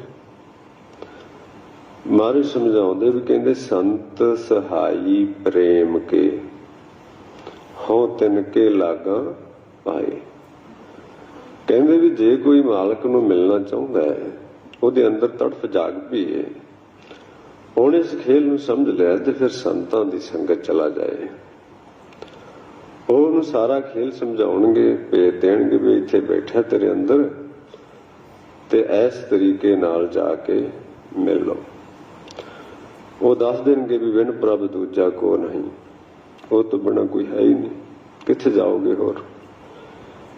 ਮਾਰੇ ਸਮਝਾਉਂਦੇ ਵੀ ਕਹਿੰਦੇ, ਸੰਤ ਸਹਾਈ ਪ੍ਰੇਮ ਕੇ ਹਉ ਤਿਨ ਕੇ ਲਾਗਾ ਪਾਏ। ਕਹਿੰਦੇ ਵੀ ਜੇ ਕੋਈ ਮਾਲਕ ਨੂੰ ਮਿਲਣਾ ਚਾਹੁੰਦਾ ਹੈ, ਉਹਦੇ ਅੰਦਰ ਤੜਫ ਜਾਗ ਵੀ ਹੈ। ਹੁਣ ਇਸ ਖੇਲ ਨੂੰ ਸਮਝ ਲਿਆ ਤੇ ਫਿਰ ਸੰਤਾਂ ਦੀ ਸੰਗਤ ਚਲਾ ਜਾਏ। ਉਹ ਉਹਨੂੰ ਸਾਰਾ ਖੇਲ ਸਮਝਾਉਣਗੇ ਭੇਜ ਦੇਣਗੇ ਵੀ ਇੱਥੇ ਬੈਠਾ ਤੇਰੇ ਅੰਦਰ। ਤੇ ਇਸ ਤਰੀਕੇ ਨਾਲ ਜਾ ਕੇ ਮਿਲ ਲਓ। ਉਹ ਦੱਸ ਦੇਣਗੇ ਵੀ ਵਿਣ ਪ੍ਰਭ ਦੂਜਾ ਕੋ ਨਹੀਂ ਉਹ ਤੋਂ ਬਿਨਾ ਕੋਈ ਹੈ ਹੀ ਨਹੀਂ। ਕਿੱਥੇ ਜਾਓਗੇ ਹੋਰ?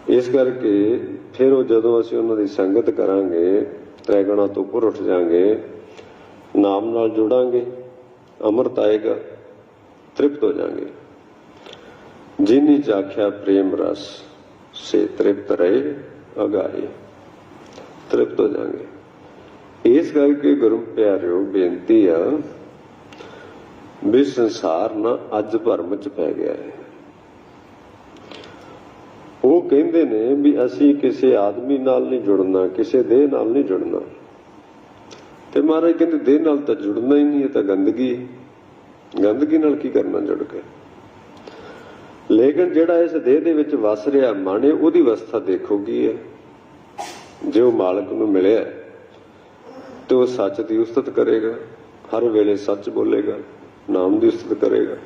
ਇਸ ਕਰਕੇ ਫਿਰ ਉਹ ਜਦੋਂ ਅਸੀਂ ਉਹਨਾਂ ਦੀ ਸੰਗਤ ਕਰਾਂਗੇ, ਤ੍ਰੈਗਣਾ ਤੋਂ ਉੱਪਰ ਉੱਠ ਜਾਾਂਗੇ, ਨਾਮ ਨਾਲ ਜੁੜਾਂਗੇ, ਅੰਮ੍ਰਿਤ ਆਏਗਾ, ਤ੍ਰਿਪਤ ਹੋ ਜਾਾਂਗੇ। ਜਿਨੀ ਚਾਖਿਆ ਪ੍ਰੇਮ ਰਸ, ਸੇ ਤ੍ਰਿਪਤ ਰਹੇ ਅਗਾਏ ਤ੍ਰਿਪਤ ਹੋ ਜਾਾਂਗੇ। ਇਸ ਕਰਕੇ ਗੁਰੂ ਪਿਆਰਿਓ, ਬੇਨਤੀ ਆ ਵੀ ਸੰਸਾਰ ਨਾ ਅੱਜ ਭਰਮ ਚ ਪੈ ਗਿਆ ਹੈ। ਉਹ ਕਹਿੰਦੇ ਨੇ ਵੀ ਅਸੀਂ ਕਿਸੇ ਆਦਮੀ ਨਾਲ ਨਹੀਂ ਜੁੜਨਾ, ਕਿਸੇ ਦੇਹ ਨਾਲ ਨਹੀਂ ਜੁੜਨਾ। ਤੇ ਮਹਾਰਾਜ ਕਹਿੰਦੇ, ਦੇਹ ਨਾਲ ਤਾਂ ਜੁੜਨਾ ਹੀ ਨਹੀਂ, ਇਹ ਤਾਂ ਗੰਦਗੀ। ਗੰਦਗੀ ਨਾਲ ਕੀ ਕਰਨਾ ਜੁੜ ਕੇ? ਲੇਕਿਨ ਜਿਹੜਾ ਇਸ ਦੇਹ ਦੇ ਵਿੱਚ ਵਸ ਰਿਹਾ ਮਨ ਉਹਦੀ ਅਵਸਥਾ ਦੇਖੋ ਕੀ ਹੈ। ਜੇ ਉਹ ਮਾਲਕ ਨੂੰ ਮਿਲਿਆ ਤੇ ਉਹ ਸੱਚ ਦੀ ਉਸਤਤ ਕਰੇਗਾ, ਹਰ ਵੇਲੇ ਸੱਚ ਬੋਲੇਗਾ, ਨਾਮ ਦੀ ਉਸਤਤ ਕਰੇਗਾ।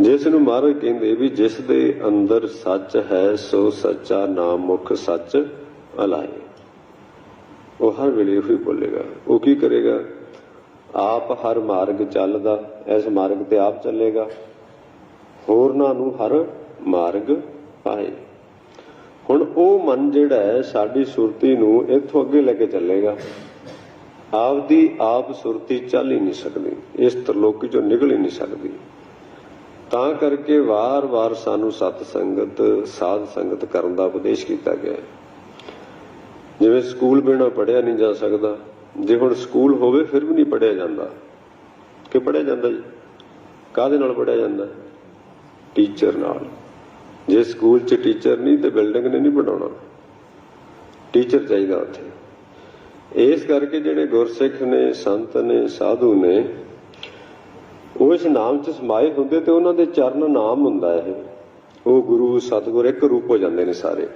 ਜਿਸ ਨੂੰ ਮਹਾਰਾਜ ਕਹਿੰਦੇ ਵੀ ਜਿਸ ਦੇ ਅੰਦਰ ਸੱਚ ਹੈ, ਸੋ ਸੱਚਾ ਨਾਮ ਮੁਖ ਸੱਚ ਅਲਾਏ ਉਹ ਹਰ ਵੇਲੇ ਉਹੀ ਬੋਲੇਗਾ। ਉਹ ਕੀ ਕਰੇਗਾ? ਆਪ ਹਰ ਮਾਰਗ ਚੱਲਦਾ, ਇਸ ਮਾਰਗ ਤੇ ਆਪ ਚੱਲੇਗਾ। ਹੋਰਨਾਂ ਨੂੰ ਹਰ ਮਾਰਗ ਪਾਏ ਹੁਣ ਉਹ ਮਨ ਜਿਹੜਾ ਹੈ, ਸਾਡੀ ਸੁਰਤੀ ਨੂੰ ਇੱਥੋਂ ਅੱਗੇ ਲੈ ਕੇ ਚੱਲੇਗਾ। ਆਪਦੀ ਆਪ ਸੁਰਤੀ ਚੱਲ ਹੀ ਨਹੀਂ ਸਕਦੀ। ਇਸ ਤਰਲੋਕੀ ਚੋਂ ਨਿਕਲ ਹੀ ਨਹੀਂ ਸਕਦੀ। ਤਾਂ ਕਰਕੇ ਵਾਰ-ਵਾਰ ਸਾਨੂੰ ਸਤ ਸੰਗਤ, ਸਾਧ ਸੰਗਤ ਕਰਨ ਦਾ ਉਪਦੇਸ਼ ਕੀਤਾ ਗਿਆ ਹੈ। ਜਿਵੇਂ ਸਕੂਲ ਬਿਨਾਂ ਪੜਿਆ ਨਹੀਂ ਜਾ ਸਕਦਾ, ਜੇ ਹੁਣ ਸਕੂਲ ਹੋਵੇ ਫਿਰ ਵੀ ਨਹੀਂ ਪੜਿਆ ਜਾਂਦਾ। ਕਿ ਪੜਿਆ ਜਾਂਦਾ ਜੀ? ਕਾਹਦੇ ਨਾਲ ਪੜਿਆ ਜਾਂਦਾ? ਟੀਚਰ ਨਾਲ। ਜੇ ਸਕੂਲ 'ਚ ਟੀਚਰ ਨਹੀਂ ਤੇ ਬਿਲਡਿੰਗ ਨੇ ਨਹੀਂ ਬਣਾਉਣਾ। ਟੀਚਰ ਚਾਹੀਦਾ ਉੱਥੇ। ਇਸ ਕਰਕੇ ਜਿਹੜੇ ਗੁਰਸਿੱਖ ਨੇ, ਸੰਤ ਨੇ, ਸਾਧੂ ਨੇ, ਉਹ ਇਸ ਨਾਮ 'ਚ ਸਮਾਏ ਹੁੰਦੇ ਤੇ ਉਹਨਾਂ ਦੇ ਚਰਨ ਨਾਮ ਹੁੰਦਾ ਇਹ। ਉਹ ਗੁਰੂ, ਸਤਿਗੁਰ ਇੱਕ ਰੂਪ ਹੋ ਜਾਂਦੇ ਨੇ ਸਾਰੇ।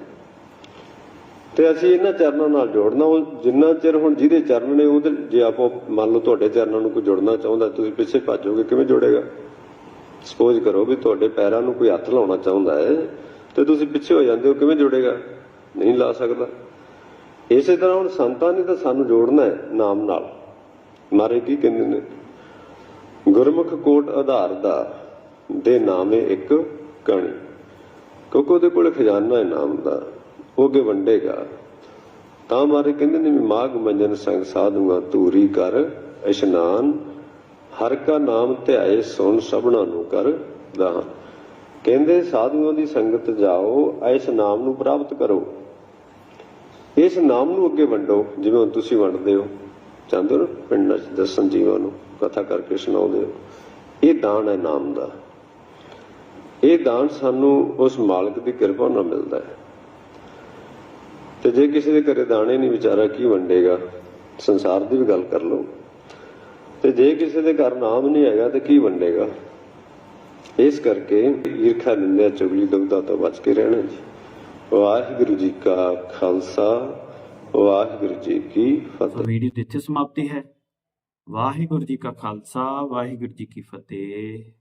ਤੇ ਅਸੀਂ ਇਹਨਾਂ ਚਰਨਾਂ ਨਾਲ ਜੋੜਨਾ। ਉਹ ਜਿੰਨਾ ਚਿਰ ਹੁਣ ਜਿਹਦੇ ਚਰਨ ਨੇ, ਉਹਦੇ ਜੇ ਆਪਾਂ ਮੰਨ ਲਓ ਤੁਹਾਡੇ ਚਰਨਾਂ ਨੂੰ ਕੋਈ ਜੁੜਨਾ ਚਾਹੁੰਦਾ, ਤੁਸੀਂ ਪਿੱਛੇ ਭੱਜੋਗੇ, ਕਿਵੇਂ ਜੋੜੇਗਾ? ਸਪੋਜ਼ ਕਰੋ ਵੀ ਤੁਹਾਡੇ ਪੈਰਾਂ ਨੂੰ ਕੋਈ ਹੱਥ ਲਾਉਣਾ ਚਾਹੁੰਦਾ ਹੈ ਤੇ ਤੁਸੀਂ ਪਿੱਛੇ ਹੋ ਜਾਂਦੇ ਹੋ, ਕਿਵੇਂ ਜੁੜੇਗਾ? ਨਹੀਂ ਲਾ ਸਕਦਾ। ਇਸੇ ਤਰ੍ਹਾਂ ਹੁਣ ਸੰਤਾਂ ਨੇ ਤਾਂ ਸਾਨੂੰ ਜੋੜਨਾ ਹੈ ਨਾਮ ਨਾਲ। ਮਾਰੇ ਕੀ ਕਹਿੰਦੇ ਨੇ? ਗੁਰਮੁਖ ਕੋਟ ਆਧਾਰ ਦਾ ਦੇ ਨਾਮੇ ਇੱਕ ਕਣੀ। ਕਿਉਂਕਿ ਉਹਦੇ ਕੋਲ ਖਜ਼ਾਨਾ ਹੈ ਨਾਮ ਦਾ ਉਹ ਅੱਗੇ ਵੰਡੇਗਾ। ਤਾਂ ਮਾਰੇ ਕਹਿੰਦੇ ਨੇ ਵੀ ਮਾਗ ਮੰਜਨ ਸੰਗ ਸਾਧੂਆਂ ਧੂਰੀ ਕਰ, ਇਸ਼ਨਾਨ ਹਰ ਕਾ ਨਾਮ ਧਿਆਏ ਸੁਣ ਸਭਨਾ ਨੂੰ ਕਰ ਦਾਨ ਕਹਿੰਦੇ, ਸਾਧੂਆਂ ਦੀ ਸੰਗਤ ਜਾਓ, ਇਸ ਨਾਮ ਨੂੰ ਪ੍ਰਾਪਤ ਕਰੋ। ਇਸ ਨਾਮ ਨੂੰ ਅੱਗੇ ਵੰਡੋ, ਜਿਵੇਂ ਹੁਣ ਤੁਸੀਂ ਵੰਡਦੇ ਹੋ। ਚਾਹੁੰਦੇ ਹੋ ਪਿੰਡਾਂ 'ਚ ਦੱਸਣ ਜੀਵਾਂ ਨੂੰ ਕਥਾ ਕਰਕੇ ਸੁਣਾਉਂਦੇ ਹੋ। ਇਹ ਦਾਨ ਹੈ ਨਾਮ ਦਾ। ਇਹ ਦਾਨ ਸਾਨੂੰ ਉਸ ਮਾਲਕ ਦੀ ਕਿਰਪਾ ਨਾਲ ਮਿਲਦਾ ਹੈ। ਤੇ ਜੇ ਕਿਸੇ ਦੇ ਘਰੇ ਦਾਣੇ ਨਹੀਂ ਵਿਚਾਰਾ ਕੀ ਵੰਡੇਗਾ? ਸੰਸਾਰ ਦੀ ਵੀ ਗੱਲ ਕਰ ਲਓ। ਤੇ ਜੇ ਕਿਸੇ ਦੇ ਘਰ ਨਾਮ ਨਹੀਂ ਹੈਗਾ ਤੇ ਕੀ ਵੰਡੇਗਾ? ਇਸ ਕਰਕੇ ਈਰਖਾ ਨਿੰਦਿਆ ਚੁਗਲੀ ਦੁਬਦਾ ਤੋਂ ਬਚ ਕੇ ਰਹਿਣਾ ਜੀ। ਵਾਹਿਗੁਰੂ ਜੀ ਕਾ ਖਾਲਸਾ, ਵਾਹਿਗੁਰੂ ਜੀ ਕੀ ਫਤਿਹ। ਵੀਡੀਓ ਦੀ ਇੱਥੇ ਸਮਾਪਤੀ ਹੈ। ਵਾਹਿਗੁਰੂ ਜੀ ਕਾ ਖਾਲਸਾ, ਵਾਹਿਗੁਰੂ ਜੀ ਕੀ ਫਤਿਹ।